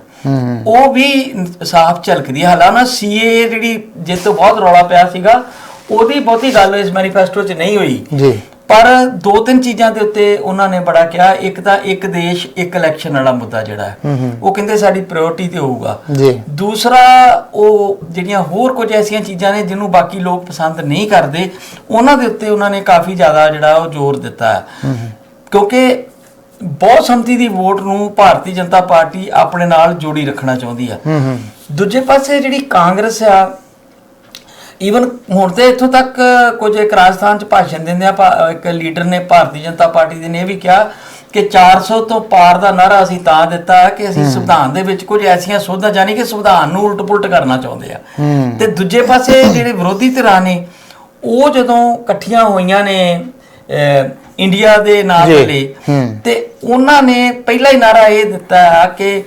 ਉਹ ਵੀ ਸਾਫ਼ ਝਲਕਦੀ ਹੈ ਹਾਲਾਂਕਿ ਸੀਏ ਜਿਹੜੀ ਜਿਸ ਤੋਂ ਬਹੁਤ ਰੌਲਾ ਪਿਆ ਸੀਗਾ ਉਹਦੀ ਬਹੁਤੀ ਗੱਲ ਇਸ ਮੈਨੀਫੈਸਟੋ 'ਚ ਨਹੀਂ ਹੋਈ। ਜੀ। ਪਰ ਦੋ ਤਿੰਨ ਚੀਜ਼ਾਂ ਦੇ ਉੱਤੇ ਉਹਨਾਂ ਨੇ ਬੜਾ ਕਿਹਾ ਇੱਕ ਤਾਂ ਇੱਕ ਦੇਸ਼ ਇੱਕ ਇਲੈਕਸ਼ਨ ਵਾਲਾ ਮੁੱਦਾ ਜਿਹੜਾ ਹੈ। ਉਹ ਕਹਿੰਦੇ ਸਾਡੀ ਪ੍ਰਾਇੋਰਟੀ ਤੇ ਹੋਊਗਾ। ਜੀ। ਦੂਸਰਾ ਉਹ ਜਿਹੜੀਆਂ ਹੋਰ ਕੁਝ ਐਸੀਆਂ ਚੀਜ਼ਾਂ ਨੇ ਜਿਹਨੂੰ ਬਾਕੀ ਲੋਕ ਪਸੰਦ ਨਹੀਂ ਕਰਦੇ ਉਹਨਾਂ ਦੇ ਉੱਤੇ ਉਹਨਾਂ ਨੇ ਕਾਫੀ ਜ਼ਿਆਦਾ ਜਿਹੜਾ ਉਹ ਜ਼ੋਰ ਦਿੱਤਾ ਹੈ। ਕਿਉਂਕਿ ਬਹੁਤ ਸੰਮਤੀ ਦੀ ਵੋਟ ਨੂੰ ਭਾਰਤੀ ਜਨਤਾ ਪਾਰਟੀ ਆਪਣੇ ਨਾਲ ਜੋੜੀ ਰੱਖਣਾ ਚਾਹੁੰਦੀ ਆ ਦੂਜੇ ਪਾਸੇ ਜਿਹੜੀ ਕਾਂਗਰਸ ਆ ਈਵਨ ਹੁਣ ਤੇ ਇੱਥੋਂ ਤੱਕ ਕੁਝ ਇੱਕ ਰਾਜਸਥਾਨ ਚ ਭਾਸ਼ਣ ਦਿੰਦੇ ਆ ਇੱਕ ਲੀਡਰ ਨੇ ਭਾਰਤੀ ਜਨਤਾ ਪਾਰਟੀ ਦੇ ਨੇ ਇਹ ਵੀ ਕਿਹਾ ਕਿ 400 ਤੋਂ ਪਾਰ ਦਾ ਨਾਰਾ ਅਸੀਂ ਤਾਂ ਦਿੱਤਾ ਕਿ ਅਸੀਂ ਸੰਵਿਧਾਨ ਦੇ ਵਿੱਚ ਕੁਝ ਐਸੀਆਂ ਸੋਧਾਂ ਜਾਨੀ ਕਿ ਸੰਵਿਧਾਨ ਨੂੰ ਉਲਟ-ਪੁਲਟ ਕਰਨਾ ਚਾਹੁੰਦੇ ਆ। ਤੇ ਦੂਜੇ ਪਾਸੇ ਜਿਹੜੇ ਵਿਰੋਧੀ ਧਿਰਾਂ ਨੇ ਉਹ ਜਦੋਂ ਇਕੱਠੀਆਂ ਹੋਈਆਂ ਨੇ ਇੰਡੀਆ ਦੇ ਨਾਂ ਜੀ, ਦੇ ਲਈ। ਤੇ ਉਹਨਾਂ ਨੇ ਪਹਿਲਾ ਹੀ ਨਾਰਾ ਇਹ ਦਿੱਤਾ ਕਿ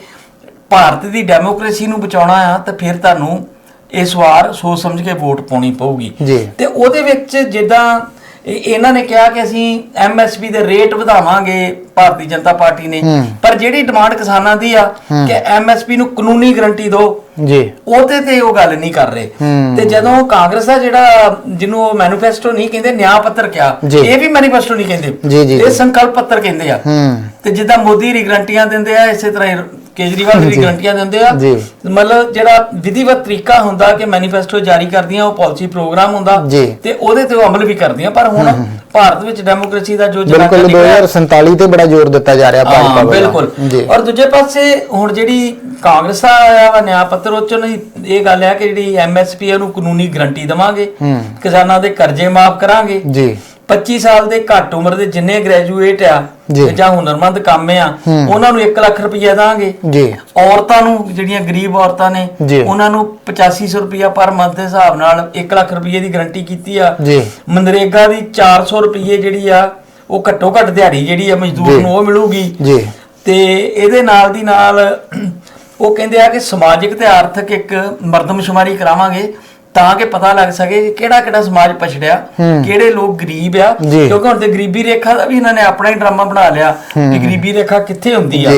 ਭਾਰਤ ਦੀ ਡੈਮੋਕ੍ਰੇਸੀ ਨੂੰ ਬਚਾਉਣਾ ਆ ਤੇ ਫਿਰ ਤੁਹਾਨੂੰ ਇਸ ਵਾਰ ਸੋਚ ਸਮਝ ਕੇ ਵੋਟ ਪਾਉਣੀ ਪਊਗੀ ਜੀ। ਤੇ ਉਹਦੇ ਵਿੱਚ ਜਿੱਦਾਂ ਇਹ- ਇਹਨਾਂ ਨੇ ਕਿਹਾ ਕਿ ਅਸੀਂ ਐਮਐਸਪੀ ਦੇ ਰੇਟ ਵਧਾਵਾਂਗੇ ਭਾਰਤੀ ਜਨਤਾ ਪਾਰਟੀ ਨੇ ਹੂੰ। ਪਰ ਜਿਹੜੀ ਡਿਮਾਂਡ ਕਿਸਾਨਾਂ ਦੀ ਆ ਕਿ ਐਮਐਸਪੀ ਨੂੰ ਕਾਨੂੰਨੀ ਗਰੰਟੀ ਦਿਓ ਜੀ ਉਹਦੇ ਤੇ ਉਹ ਗੱਲ ਨਹੀਂ ਕਰ ਰਹੇ ਹੂੰ। ਤੇ ਜਦੋਂ ਕਾਂਗਰਸ ਦਾ ਜਿਹੜਾ ਜਿਹਨੂੰ ਉਹ ਮੈਨੀਫੈਸਟੋ ਨਹੀਂ ਕਹਿੰਦੇ ਨਿਆਂ ਪੱਤਰ ਕਿਹਾ ਜੀ। ਇਹ ਵੀ ਮੈਨੀਫੈਸਟੋ ਨਹੀਂ ਕਹਿੰਦੇ ਜੀ, ਇਹ ਜੀ। ਸੰਕਲਪ ਪੱਤਰ ਕਹਿੰਦੇ ਆ ਹੂੰ ਤੇ ਜਿੱਦਾਂ ਮੋਦੀ ਰੀ ਗਰੰਟੀਆਂ ਦਿੰਦੇ ਆ ਇਸੇ ਤਰ੍ਹਾਂ ਕੇਜਰੀਵਾਲ ਵੀ। ਗਰੰਟੀਆਂ ਦਿੰਦੇ ਆ। ਮਤਲਬ ਜਿਹੜਾ ਵਿਧੀਵਤ ਤਰੀਕਾ ਹੁੰਦਾ ਕਿ ਮੈਨੀਫੈਸਟੋ ਜਾਰੀ ਕਰਦੀਆਂ ਉਹ ਪਾਲਿਸੀ ਪ੍ਰੋਗਰਾਮ ਹੁੰਦਾ। ਤੇ ਉਹਦੇ ਤੇ ਉਹ ਅਮਲ ਵੀ ਕਰਦੀਆਂ। ਪਰ ਹੁਣ ਭਾਰਤ ਵਿੱਚ ਡੈਮੋਕ੍ਰੇਸੀ ਦਾ ਜੋ ਜਨਾਜ਼ਾ ਬਿਲਕੁਲ ਨਿਕਲਿਆ 2047 ਤੇ ਬੜਾ ਜ਼ੋਰ ਦਿੱਤਾ ਜਾ ਰਿਹਾ ਭਾਜਪਾ ਵੱਲੋਂ। ਬਿਲਕੁਲ। ਔਰ ਦੂਜੇ ਪਾਸੇ ਹੁਣ ਜਿਹੜੀ ਕਾਂਗਰਸ ਦਾ ਆਇਆ ਵਾ ਨਿਆਂ ਪੱਤਰ ਉਹ 'ਚ ਦੀ ਇਹ ਗੱਲ ਹੈ ਕਿ ਜਿਹੜੀ ਐਮਐਸਪੀ ਨੂੰ ਕਾਨੂੰਨੀ ਗਰੰਟੀ ਦੇਵਾਂਗੇ। ਕਿਸਾਨਾਂ ਦੇ ਕਰਜ਼ੇ ਮਾਫ ਕਰਾਂਗੇ। ਜੀ। 25 ਸਾਲ ਦੇ ਘੱਟ ਉਮਰ ਦੇ ਜਿੰਨੇ ਗ੍ਰੈਜੂਏਟ ਆ ਜੀ। ਹੁਨਰਮੰਦ ਕੰਮ ਆ ਉਹਨਾਂ ਨੂੰ 1 ਲੱਖ ਰੁਪਈਆ ਦਾਂਗੇ। ਜੀ। ਔਰਤਾਂ ਨੂੰ ਜਿਹੜੀਆਂ ਗਰੀਬ ਔਰਤਾਂ ਨੇ ਜੀ। ਉਹਨਾਂ ਨੂੰ 8500 ਰੁਪਈਆ ਪਰ ਮੰਥ ਦੇ ਹਿਸਾਬ ਨਾਲ 1 ਲੱਖ ਰੁਪਈਏ ਦੀ ਗਰੰਟੀ ਕੀਤੀ ਆ। ਜੀ। ਮਨਰੇਗਾ ਦੀ 400 ਰੁਪਈਏ ਜਿਹੜੀ ਆ ਉਹ ਘੱਟੋ ਘੱਟ ਦਿਹਾੜੀ ਜਿਹੜੀ ਆ ਮਜ਼ਦੂਰ ਜੀ। ਨੂੰ ਉਹ ਮਿਲੂਗੀ। ਜੀ। ਤੇ ਇਹਦੇ ਨਾਲ ਦੀ ਨਾਲ ਉਹ ਕਹਿੰਦੇ ਆ ਕਿ ਸਮਾਜਿਕ ਤੇ ਆਰਥਿਕ ਇੱਕ ਮਰਦਮਸ਼ੁਮਾਰੀ ਕਰਾਵਾਂਗੇ। ਤਾਂ ਕਿ ਪਤਾ ਲੱਗ ਸਕੇ ਕਿ ਕਿਹੜਾ ਕਿਹੜਾ ਸਮਾਜ ਪਛੜਿਆ ਕਿਹੜੇ ਲੋਕ ਗਰੀਬ ਆ। ਕਿਉਂਕਿ ਹੁਣ ਤੇ ਗਰੀਬੀ ਰੇਖਾ ਦਾ ਵੀ ਇਹਨਾਂ ਨੇ ਆਪਣਾ ਹੀ ਡਰਾਮਾ ਬਣਾ ਲਿਆ ਕਿ ਗਰੀਬੀ ਰੇਖਾ ਕਿੱਥੇ ਹੁੰਦੀ ਆ।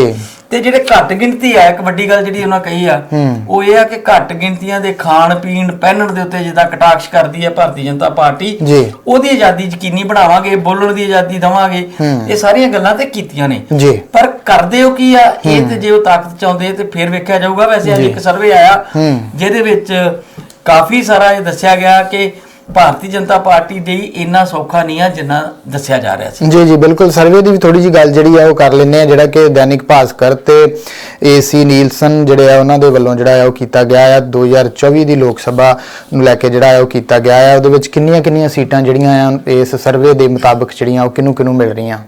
ਤੇ ਜਿਹੜੇ ਘੱਟ ਗਿਣਤੀ ਆ ਇੱਕ ਵੱਡੀ ਗੱਲ ਜਿਹੜੀ ਉਹਨਾਂ ਕਹੀ ਆ। ਉਹ ਇਹ ਆ ਕਿ ਘੱਟ ਗਿਣਤੀਆਂ ਦੇ ਖਾਣ ਪੀਣ ਪਹਿਨਣ ਦੇ ਉੱਤੇ ਜਿੱਦਾਂ ਕਟਾਕਸ਼ ਕਰਦੀ ਹੈ ਭਾਰਤੀ ਜਨਤਾ ਪਾਰਟੀ। ਉਹਦੀ ਆਜ਼ਾਦੀ ਯਕੀਨੀ ਬਣਾਵਾਂਗੇ ਬੋਲਣ ਦੀ ਆਜ਼ਾਦੀ ਦਵਾਂਗੇ। ਇਹ ਸਾਰੀਆਂ ਗੱਲਾਂ ਤੇ ਕੀਤੀਆਂ ਨੇ ਪਰ ਕਰਦੇ ਹੋ ਕੀ ਆ ਇਹ ਤੇ ਜੇ ਉਹ ਤਾਕਤ ਚਾਹੁੰਦੇ ਤੇ ਫਿਰ ਵੇਖਿਆ ਜਾਊਗਾ ਵੈਸੇ ਅੱਜ। ਇੱਕ ਸਰਵੇ ਆਇਆ। ਜਿਹਦੇ ਵਿੱਚ ਕਾਫੀ ਸਾਰਾ ਇਹ ਦੱਸਿਆ ਗਿਆ ਕਿ ਭਾਰਤੀ ਜਨਤਾ ਪਾਰਟੀ ਲਈ ਇੰਨਾ ਸੌਖਾ ਨਹੀਂ ਆ ਜਿੰਨਾ ਦੱਸਿਆ ਜਾ ਰਿਹਾ ਸੀ। ਜੀ ਜੀ, ਬਿਲਕੁਲ। ਸਰਵੇ ਦੀ ਵੀ ਥੋੜੀ ਜੀ ਗੱਲ ਜਿਹੜੀ ਆ ਉਹ ਕਰ ਲੈਂਦੇ ਆ ਜਿਹੜਾ ਕਿ ਦੈਨਿਕ ਭਾਸਕਰ ਤੇ ਏਸੀ ਨੀਲਸਨ ਜਿਹੜੇ ਆ, ਉਹਨਾਂ ਦੇ ਵੱਲੋਂ ਜਿਹੜਾ ਆ ਉਹ ਕੀਤਾ ਗਿਆ ਆ। 2024 ਦੀ ਲੋਕ ਸਭਾ ਨੂੰ ਲੈ ਕੇ ਜਿਹੜਾ ਆ ਉਹ ਕੀਤਾ ਗਿਆ ਆ। ਉਹਦੇ ਵਿੱਚ ਕਿੰਨੀਆਂ ਕਿੰਨੀਆਂ ਸੀਟਾਂ ਜਿਹੜੀਆਂ ਆ ਇਸ ਸਰਵੇ ਦੇ ਮੁਤਾਬਕ ਜਿਹੜੀਆਂ ਉਹ ਕਿਹਨੂੰ ਕਿਹਨੂੰ ਮਿਲ ਰਹੀਆਂ?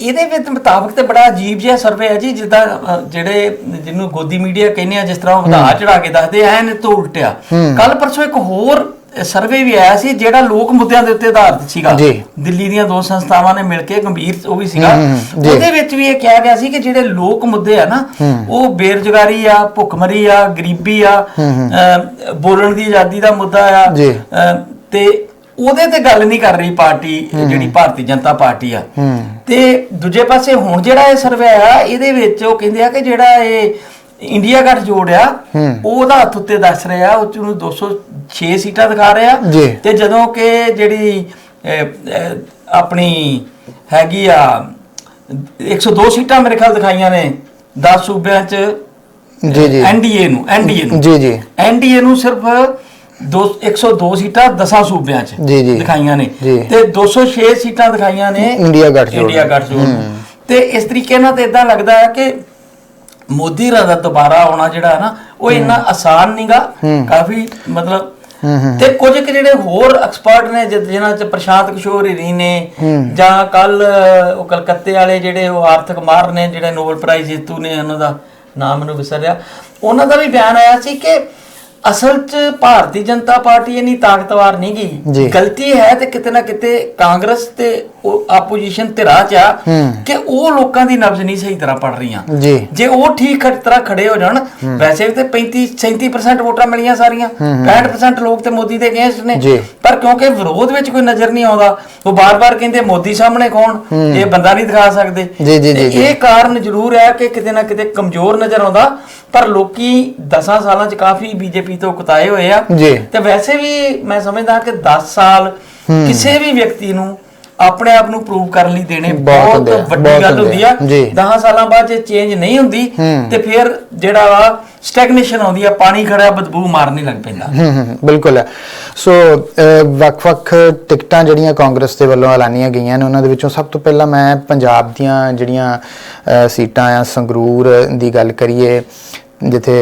ਇਹਦੇ ਵਿੱਚ ਮੁਤਾਬਕ ਤੇ ਬੜਾ ਅਜੀਬ ਜਿਹਾ ਸਰਵੇ ਹੈ ਜੀ ਜਿੱਦਾਂ ਅ, ਜਿਹੜੇ ਜਿਹਨੂੰ ਗੋਦੀ ਮੀਡੀਆ ਕਹਿੰਦੇ ਆ ਜਿਸ ਤਰ੍ਹਾਂ ਉਹ ਵਧਾ ਚੜਾ ਕੇ ਦੱਸਦੇ ਐ ਨੇ ਤੋਂ ਉਲਟਿਆ। ਕੱਲ ਪਰਸੋਂ ਇੱਕ ਹੋਰ ਸਰਵੇ ਵੀ ਆਇਆ ਸੀ ਜਿਹੜਾ ਲੋਕ ਮੁੱਦਿਆਂ ਦੇ ਉੱਤੇ ਆਧਾਰਿਤ ਸੀਗਾ। ਜੀ। ਦਿੱਲੀ ਦੀਆਂ ਦੋ ਸੰਸਥਾਵਾਂ ਨੇ ਮਿਲ ਕੇ ਗੰਭੀਰ ਉਹ ਵੀ ਸੀਗਾ। ਹੂੰ, ਹੂੰ, ਜੀ। ਉਹਦੇ ਵਿੱਚ ਵੀ ਇਹ ਕਿਹਾ ਗਿਆ ਸੀ ਕਿ ਜਿਹੜੇ ਲੋਕ ਮੁੱਦੇ ਆ ਨਾ ਉਹ ਬੇਰੁਜ਼ਗਾਰੀ ਆ ਭੁੱਖਮਰੀ ਆ ਗਰੀਬੀ ਆ ਅ, ਬੋਲਣ ਦੀ ਆਜ਼ਾਦੀ ਦਾ ਮੁੱਦਾ ਆ। ਜੀ। ਅ, ਤੇ ਉਹਦੇ ਤੇ ਗੱਲ ਨਹੀਂ ਕਰ ਰਹੀ ਪਾਰਟੀ ਜਿਹੜੀ ਭਾਰਤੀ ਜਨਤਾ ਪਾਰਟੀ ਆ। ਤੇ ਦੂਜੇ ਪਾਸੇ ਹੁਣ ਜਿਹੜਾ ਇਹ ਸਰਵੇ ਆ ਇਹਦੇ ਵਿੱਚ ਉਹ ਕਹਿੰਦੇ ਆ ਕਿ ਜਿਹੜਾ ਇਹ ਇੰਡੀਆ ਗੱਠ ਜੋੜਿਆ ਹੂੰ। ਉਹਦਾ ਹੱਥ ਉੱਤੇ ਦੱਸ ਰਿਹਾ ਉਹ ਚ ਉਹਨੂੰ 206 ਸੀਟਾਂ ਦਿਖਾ ਰਿਹਾ। ਤੇ ਜਦੋਂ ਕਿ ਜਿਹੜੀ ਆਪਣੀ ਹੈਗੀ ਆ 102 ਸੀਟਾਂ ਮੇਰੇ ਖਿਆਲ ਦਿਖਾਈਆਂ ਨੇ 10 ਸੂਬਿਆਂ ਚ ਜੀ ਜੀ। ਐਨਡੀਏ ਨੂੰ ਐਨਡੀਏ ਨੂੰ। ਜੀ ਜੀ। ਐਨਡੀਏ ਨੂੰ ਸਿਰਫ ਦੋ 102 ਸੀਟਾਂ 10 ਸੂਬਿਆਂ 'ਚ ਜੀ, ਜੀ। ਦਿਖਾਈਆਂ ਨੇ। ਜੀ। ਤੇ 206 ਸੀਟਾਂ ਦਿਖਾਈਆਂ ਨੇ ਇੰਡੀਆ ਗੱਠਜੋੜ ਇੰਡੀਆ ਗੱਠਜੋੜ ਨੂੰ। ਤੇ ਇਸ ਤਰੀਕੇ ਨਾਲ ਤੇ ਇਦਾਂ ਲੱਗਦਾ ਹੈ ਕਿ ਮੋਦੀ ਰਾ ਦਾ ਦੁਬਾਰਾ ਆਉਣਾ ਜਿਹੜਾ ਹੈ ਨਾ ਉਹ ਇੰਨਾ ਆਸਾਨ ਨਹੀਂਗਾ ਕਾਫੀ ਮਤਲਬ ਹੂੰ ਹੂੰ। ਤੇ ਕੁਝ ਕੁ ਜਿਹੜੇ ਹੋਰ ਐਕਸਪਰਟ ਨੇ ਜਿ- ਜਿਨ੍ਹਾਂ ਚ ਪ੍ਰਸ਼ਾਂਤ ਕਿਸ਼ੋਰ ਹੀਰੀ ਨੇ ਜਾਂ ਕੱਲ ਉਹ ਕਲਕੱਤੇ ਵਾਲੇ ਜਿਹੜੇ ਉਹ ਆਰਥਿਕ ਮਾਹਰ ਨੇ ਜਿਹੜੇ ਨੋਬਲ ਪ੍ਰਾਈਜ਼ ਜੇਤੂ ਨੇ ਉਹਨਾਂ ਦਾ ਨਾਮ ਮੈਨੂੰ ਵਿਸਰਿਆ ਉਹਨਾਂ ਦਾ ਵੀ ਬਿਆਨ ਆਇਆ ਸੀ ਕਿ ਅਸਲ 'ਚ ਭਾਰਤੀ ਜਨਤਾ ਪਾਰਟੀ ਇੰਨੀ ਤਾਕਤਵਰ ਨਹੀਂ ਜੀ। ਗਈ ਗਲਤੀ ਹੈ ਤੇ ਕਿਤੇ ਨਾ ਕਿਤੇ ਕਾਂਗਰਸ ਤੇ ਉਹ ਆਪੋਜੀਸ਼ਨ ਧਿਰਾਂ ਚ ਆ। ਕਿ ਉਹ ਲੋਕਾਂ ਦੀ ਨਬਜ਼ ਨਹੀਂ ਸਹੀ ਤਰ੍ਹਾਂ ਪੜ ਰਹੀਆਂ। ਜੀ। ਉਹ ਠੀਕ ਤਰ੍ਹਾਂ ਖੜੇ ਹੋ ਜਾਣ ਵੈਸੇ ਵੀ ਤੇ 35 37% ਵੋਟਾਂ ਮਿਲੀਆਂ ਸਾਰੀਆਂ। 65% ਲੋਕ ਤੇ ਮੋਦੀ ਦੇ ਅਗੇਂਸਟ ਨੇ। ਪਰ ਕਿਉਂਕਿ ਵਿਰੋਧ ਵਿੱਚ ਕੋਈ ਨਜ਼ਰ ਨਹੀਂ ਆਉਂਦਾ ਉਹ ਬਾਰ-ਬਾਰ ਕਹਿੰਦੇ ਮੋਦੀ ਸਾਹਮਣੇ ਕੌਣ? ਇਹ ਬੰਦਾ ਨਹੀਂ ਦਿਖਾ ਸਕਦੇ। ਤੇ। ਇਹ ਕਾਰਨ ਜ਼ਰੂਰ ਹੈ ਕਿ ਕਿਤੇ ਨਾ ਕਿਤੇ ਕਮਜ਼ੋਰ ਨਜ਼ਰ ਆਉਂਦਾ। ਪਰ ਲੋਕੀ 10 ਸਾਲਾਂ 'ਚ ਕਾਫੀ ਬੀਜੇਪੀ ਤੋਂ ਕੁਤਾਏ ਹੋਏ ਆ। ਤੇ ਵੈਸੇ ਵੀ ਮੈਂ ਸਮਝਦਾ ਕਿ 10 ਸਾਲ ਕਿਸੇ ਵੀ ਵਿਅਕਤੀ ਨੂੰ ਆਪਣੇ ਆਪ ਨੂੰ ਪ੍ਰੂਵ ਕਰਨ ਲਈ ਦੇਣੇ ਬਹੁਤ ਵੱਡੀ ਗੱਲ ਹੁੰਦੇ ਆ। ਆ ਜੀ। 10 ਸਾਲਾਂ ਬਾਅਦ ਜੇ ਚੇਂਜ ਨਹੀਂ ਹੁੰਦੀ। ਤੇ ਫਿਰ ਜਿਹੜਾ ਵਾ ਸਟੈਗਨੇਸ਼ਨ ਆਉਂਦੀ ਆ ਪਾਣੀ ਖੜਾ ਬਦਬੂ ਮਾਰਨੇ ਲੱਗ ਪੈਂਦਾ ਹੂੰ ਬਿਲਕੁਲ ਹੈ ਸੋ ਵੱਖ-ਵੱਖ ਟਿਕਟਾਂ ਜਿਹੜੀਆਂ ਕਾਂਗਰਸ ਦੇ ਵੱਲੋਂ ਐਲਾਨੀਆਂ ਗਈਆਂ ਨੇ ਉਹਨਾਂ ਦੇ ਵਿੱਚੋਂ ਸਭ ਤੋਂ ਪਹਿਲਾਂ ਮੈਂ ਪੰਜਾਬ ਦੀਆਂ ਜਿਹੜੀਆਂ ਸੀਟਾਂ ਆ ਸੰਗਰੂਰ ਦੀ ਗੱਲ ਕਰੀਏ ਜਿੱਥੇ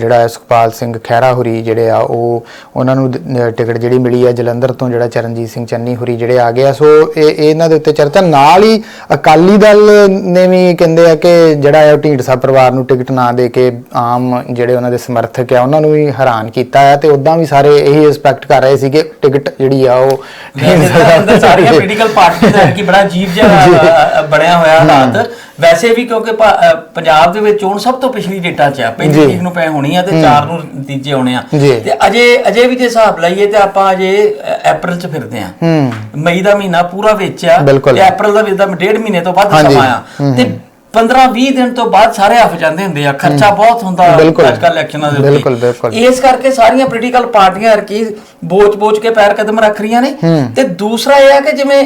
ਜਿਹੜਾ ਸੁਖਪਾਲ ਸਿੰਘ ਖਹਿਰਾ ਹੁਰੀ ਜਿਹੜੇ ਆ ਉਹ ਉਹਨਾਂ ਨੂੰ ਟਿਕਟ ਜਿਹੜੀ ਮਿਲੀ ਆ ਜਲੰਧਰ ਤੋਂ ਜਿਹੜਾ ਚਰਨਜੀਤ ਸਿੰਘ ਚੰਨੀ ਹੁਰੀ ਜਿਹੜੇ ਆ ਗਏ ਆ। ਸੋ ਇਹ ਇਹ ਇਹਨਾਂ ਦੇ ਉੱਤੇ ਚਰਚਾ। ਨਾਲ ਹੀ ਅਕਾਲੀ ਦਲ ਨੇ ਵੀ ਕਹਿੰਦੇ ਆ ਕਿ ਜਿਹੜਾ ਹੈ ਢੀਂਡਸਾ ਪਰਿਵਾਰ ਨੂੰ ਟਿਕਟ ਨਾ ਦੇ ਕੇ ਆਮ ਜਿਹੜੇ ਉਹਨਾਂ ਦੇ ਸਮਰਥਕ ਆ ਉਹਨਾਂ ਨੂੰ ਵੀ ਹੈਰਾਨ ਕੀਤਾ ਹੈ ਤੇ ਉਦਾਂ ਵੀ ਸਾਰੇ ਇਹੀ ਐਕਸਪੈਕਟ ਕਰ ਰਹੇ ਸੀ ਕਿ ਟਿਕਟ ਜਿਹੜੀ ਆ ਉਹ ਸਾਰੀਆਂ ਪੋਲੀਟੀਕਲ ਪਾਰਟੀਆਂ ਦਾ ਕਿ ਬੜਾ ਅਜੀਬ ਜਿਹਾ ਬਣਿਆ ਹੋਇਆ ਹਾਲਾਤ। ਵੈਸੇ ਵੀ ਕਿਉਂਕਿ ਪੰਜਾਬ ਦੇ ਵਿੱਚ ਚੋਣ ਸਭ ਤੋਂ ਪਿਛਲੀ ਡੇਟਾ 'ਚ ਆ ਪਹਿਲੀ। ਤਰੀਕ ਨੂੰ ਪੈ ਹੋਣੀ ਆ ਤੇ 4 ਨੂੰ ਨਤੀਜੇ ਆਉਣੇ ਆ। ਤੇ ਅਜੇ ਅਜੇ ਵੀ ਜੇ ਹਿਸਾਬ ਲਾਈਏ ਤੇ ਆਪਾਂ ਅਜੇ ਅਪ੍ਰੈਲ 'ਚ ਫਿਰਦੇ ਆ ਮਈ ਦਾ ਮਹੀਨਾ ਪੂਰਾ ਵਿੱਚ ਆ। ਤੇ ਅਪ੍ਰੈਲ ਦਾ ਵਿੱਚ ਦਾ ਡੇਢ ਮਹੀਨੇ ਤੋਂ ਵੱਧ। ਸਮਾਂ ਆ ਤੇ 15 20 ਦਿਨ ਤੋਂ ਬਾਅਦ ਸਾਰੇ ਹਫ ਜਾਂਦੇ ਹੁੰਦੇ ਆ ਖਰਚਾ ਬਹੁਤ ਹੁੰਦਾ। ਅੱਜ ਕੱਲ ਇਲੈਕਸ਼ਨਾਂ ਦੇ ਉੱਤੇ। ਇਸ ਕਰਕੇ ਸਾਰੀਆਂ ਪੋਲੀਟੀਕਲ ਪਾਰਟੀਆਂ ਹਰ ਕੀ ਬੋਚ-ਬੋਚ ਕੇ ਪੈਰ ਕਦਮ ਰੱਖ ਰਹੀਆਂ ਨੇ ਤੇ ਦੂਸਰਾ ਇਹ ਹੈ ਕਿ ਜਿਵੇਂ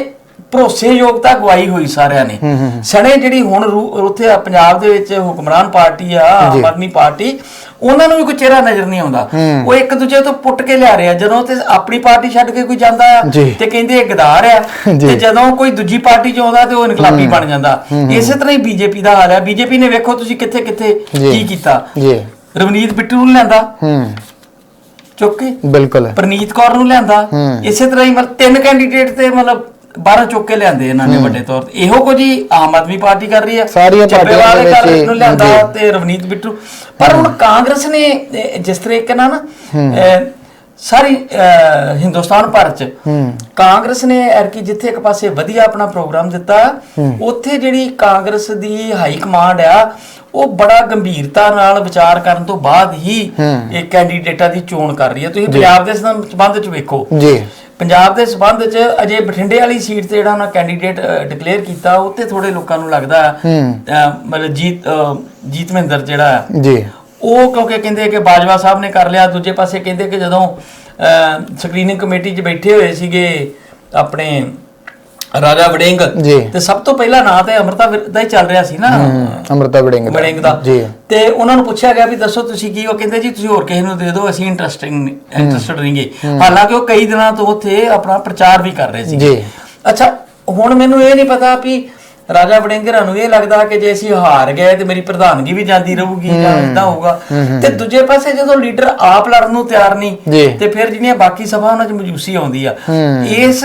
ਭਰੋਸੇਯੋਗਤਾ ਗਵਾਈ ਹੋਈ ਸਾਰਿਆਂ ਨੇ। ਸਣੇ ਜਿਹੜੀ ਹੁਣ ਉੱਥੇ ਆ ਪੰਜਾਬ ਦੇ ਵਿੱਚ ਹੁਕਮਰਾਨ ਪਾਰਟੀ ਆ ਆਮ ਆਦਮੀ ਪਾਰਟੀ ਉਹਨਾਂ ਨੂੰ ਵੀ ਕੋਈ ਚਿਹਰਾ ਨਜ਼ਰ ਨਹੀਂ ਆਉਂਦਾ। ਉਹ ਇੱਕ ਦੂਜੇ ਤੋਂ ਪੁੱਟ ਕੇ ਲਿਆ ਰਿਹਾ। ਜਦੋਂ ਤੇ ਆਪਣੀ ਪਾਰਟੀ ਛੱਡ ਕੇ ਕੋਈ ਜਾਂਦਾ ਆ। ਤੇ ਕਹਿੰਦੇ ਇਹ ਗਦਾਰ ਆ। ਤੇ ਜਦੋਂ ਕੋਈ ਦੂਜੀ ਪਾਰਟੀ ਚ ਆਉਂਦਾ ਤੇ ਉਹ ਇਨਕਲਾਬੀ ਬਣ ਜਾਂਦਾ। ਇਸੇ ਤਰ੍ਹਾਂ ਹੀ ਬੀਜੇਪੀ ਦਾ ਹਾਲ ਹੈ ਬੀਜੇਪੀ ਨੇ ਵੇਖੋ ਤੁਸੀਂ ਕਿੱਥੇ ਕਿੱਥੇ। ਕੀ ਕੀਤਾ। ਜੀ। ਰਵਨੀਤ ਬਿੱਟੂ ਨੂੰ ਲਿਆਂਦਾ। ਹੂੰ। ਚੁੱਕ ਕੇ। ਬਿਲਕੁਲ। ਪ੍ਰਨੀਤ ਕੌਰ ਨੂੰ ਲਿਆਂਦਾ। ਇਸੇ ਤਰ੍ਹਾਂ ਹੀ ਮਤਲਬ ਤਿੰਨ ਕੈਂਡੀਡੇਟ ਤੇ ਮਤਲਬ 12 ਚੁੱਕ ਕੇ ਲਿਆਂਦੇ ਇਹਨਾਂ ਨੇ ਵੱਡੇ ਤੌਰ ਤੇ। ਇਹੋ ਕੁਝ ਹੀ ਆਮ ਆਦਮੀ ਪਾਰਟੀ ਕਰ ਰਹੀ ਹੈ ਸਾਰੀਆਂ ਪਾਰਟੀਆਂ ਦੇ ਵਿੱਚ ਹੀ- ਨੂੰ ਲਿਆਂਦਾ। ਤੇ ਰਵਨੀਤ ਬਿੱਟੂ। ਪਰ ਹੁਣ ਕਾਂਗਰਸ ਨੇ ਜਿਸ ਤਰੀਕੇ ਨਾਲ ਨਾ ਸਾਰੀ ਅਹ, ਹਿੰਦੁਸਤਾਨ ਭਰ ਚ। ਕਾਂਗਰਸ ਨੇ ਐਰਕੀ ਜਿੱਥੇ ਇੱਕ ਪਾਸੇ ਵਧੀਆ ਆਪਣਾ ਪ੍ਰੋਗਰਾਮ ਦਿੱਤਾ ਉੱਥੇ ਜਿਹੜੀ ਕਾਂਗਰਸ ਦੀ ਹਾਈ ਕਮਾਂਡ ਆ ਉਹ ਬੜਾ ਗੰਭੀਰਤਾ ਨਾਲ ਵਿਚਾਰ ਕਰਨ ਤੋਂ ਬਾਅਦ ਹੀ ਇਹ ਕੈਂਡੀਡੇਟਾਂ ਦੀ ਚੋਣ ਕਰ ਰਹੀ ਹੈ। ਤੁਸੀਂ ਪੰਜਾਬ ਦੇ ਸੰਬੰਧ ਚ ਵੇਖੋ। ਜੀ। ਪੰਜਾਬ ਦੇ ਸਬੰਧ ਚ ਅਜੇ ਬਠਿੰਡੇ ਵਾਲੀ ਸੀਟ ਤੇ ਜਿਹੜਾ ਉਹਨਾਂ ਕੈਂਡੀਡੇਟ ਡਿਕਲੇਅਰ ਕੀਤਾ ਉੱਤੇ ਥੋੜੇ ਲੋਕਾਂ ਨੂੰ ਲੱਗਦਾ ਅਹ, ਮਤਲਬ ਜੀਤ ਅਹ, ਜਿਹੜਾ ਹੈ, ਜੀ। ਉਹ ਕਿਉਂਕਿ ਕਹਿੰਦੇ ਕਿ ਬਾਜਵਾ ਸਾਹਿਬ ਨੇ ਕਰ ਲਿਆ ਦੂਜੇ ਪਾਸੇ ਕਹਿੰਦੇ ਕਿ ਜਦੋਂ ਸਕਰੀਨਿੰਗ ਕਮੇਟੀ 'ਚ ਬੈਠੇ ਹੋਏ ਸੀਗੇ ਆਪਣੇ ਰਾਜਾ ਵੜਿੰਗ। ਤੇ ਸਭ ਤੋਂ ਪਹਿਲਾਂ ਨਾਂ ਤੇ ਅਮਰਤਾ ਦਾ ਹੀ ਚੱਲ ਰਿਹਾ ਸੀ ਨਾ। ਅਮਰਤਾ ਵੜਿੰਗ ਦਾ। ਵੜਿੰਗ ਦਾ। ਤੇ ਉਹਨਾਂ ਨੂੰ ਪੁੱਛਿਆ ਗਿਆ ਵੀ ਦੱਸੋ ਤੁਸੀਂ ਕੀ ਉਹ ਕਹਿੰਦੇ ਜੀ ਤੁਸੀਂ ਹੋਰ ਕਿਸੇ ਨੂੰ ਦੇ ਦਿਓ ਅਸੀਂ ਇੰਟਰਸਟਿੰਗ ਇੰਟਰਸਟਡ ਨਹੀਂਗੇ। ਹਾਲਾਂਕਿ ਉਹ ਕਈ ਦਿਨਾਂ ਤੋਂ ਉੱਥੇ ਆਪਣਾ ਪ੍ਰਚਾਰ ਵੀ ਕਰ ਰਹੇ ਸੀ ਜੀ। ਅੱਛਾ ਹੁਣ ਮੈਨੂੰ ਇਹ ਨਹੀਂ ਪਤਾ ਵੀ ਰਾਜਾ ਵੜਿੰਗਰਾਂ ਨੂੰ ਇਹ ਲੱਗਦਾ ਕਿ ਜੇ ਅਸੀਂ ਹਾਰ ਗਏ ਤੇ ਮੇਰੀ ਪ੍ਰਧਾਨਗੀ ਵੀ ਜਾਂਦੀ ਰਹੂਗੀ ਜਾਂ ਇਦਾਂ ਹੋਊਗਾ। ਤੇ ਦੂਜੇ ਪਾਸੇ ਜਦੋਂ ਲੀਡਰ ਆਪ ਲੜਨ ਨੂੰ ਤਿਆਰ। ਨਹੀਂ ਤੇ ਫਿਰ ਜਿਹੜੀਆਂ ਬਾਕੀ ਸਭਾ ਉਹਨਾਂ 'ਚ ਮਜੂਸੀ ਆਉਂਦੀ ਆ। ਇਸ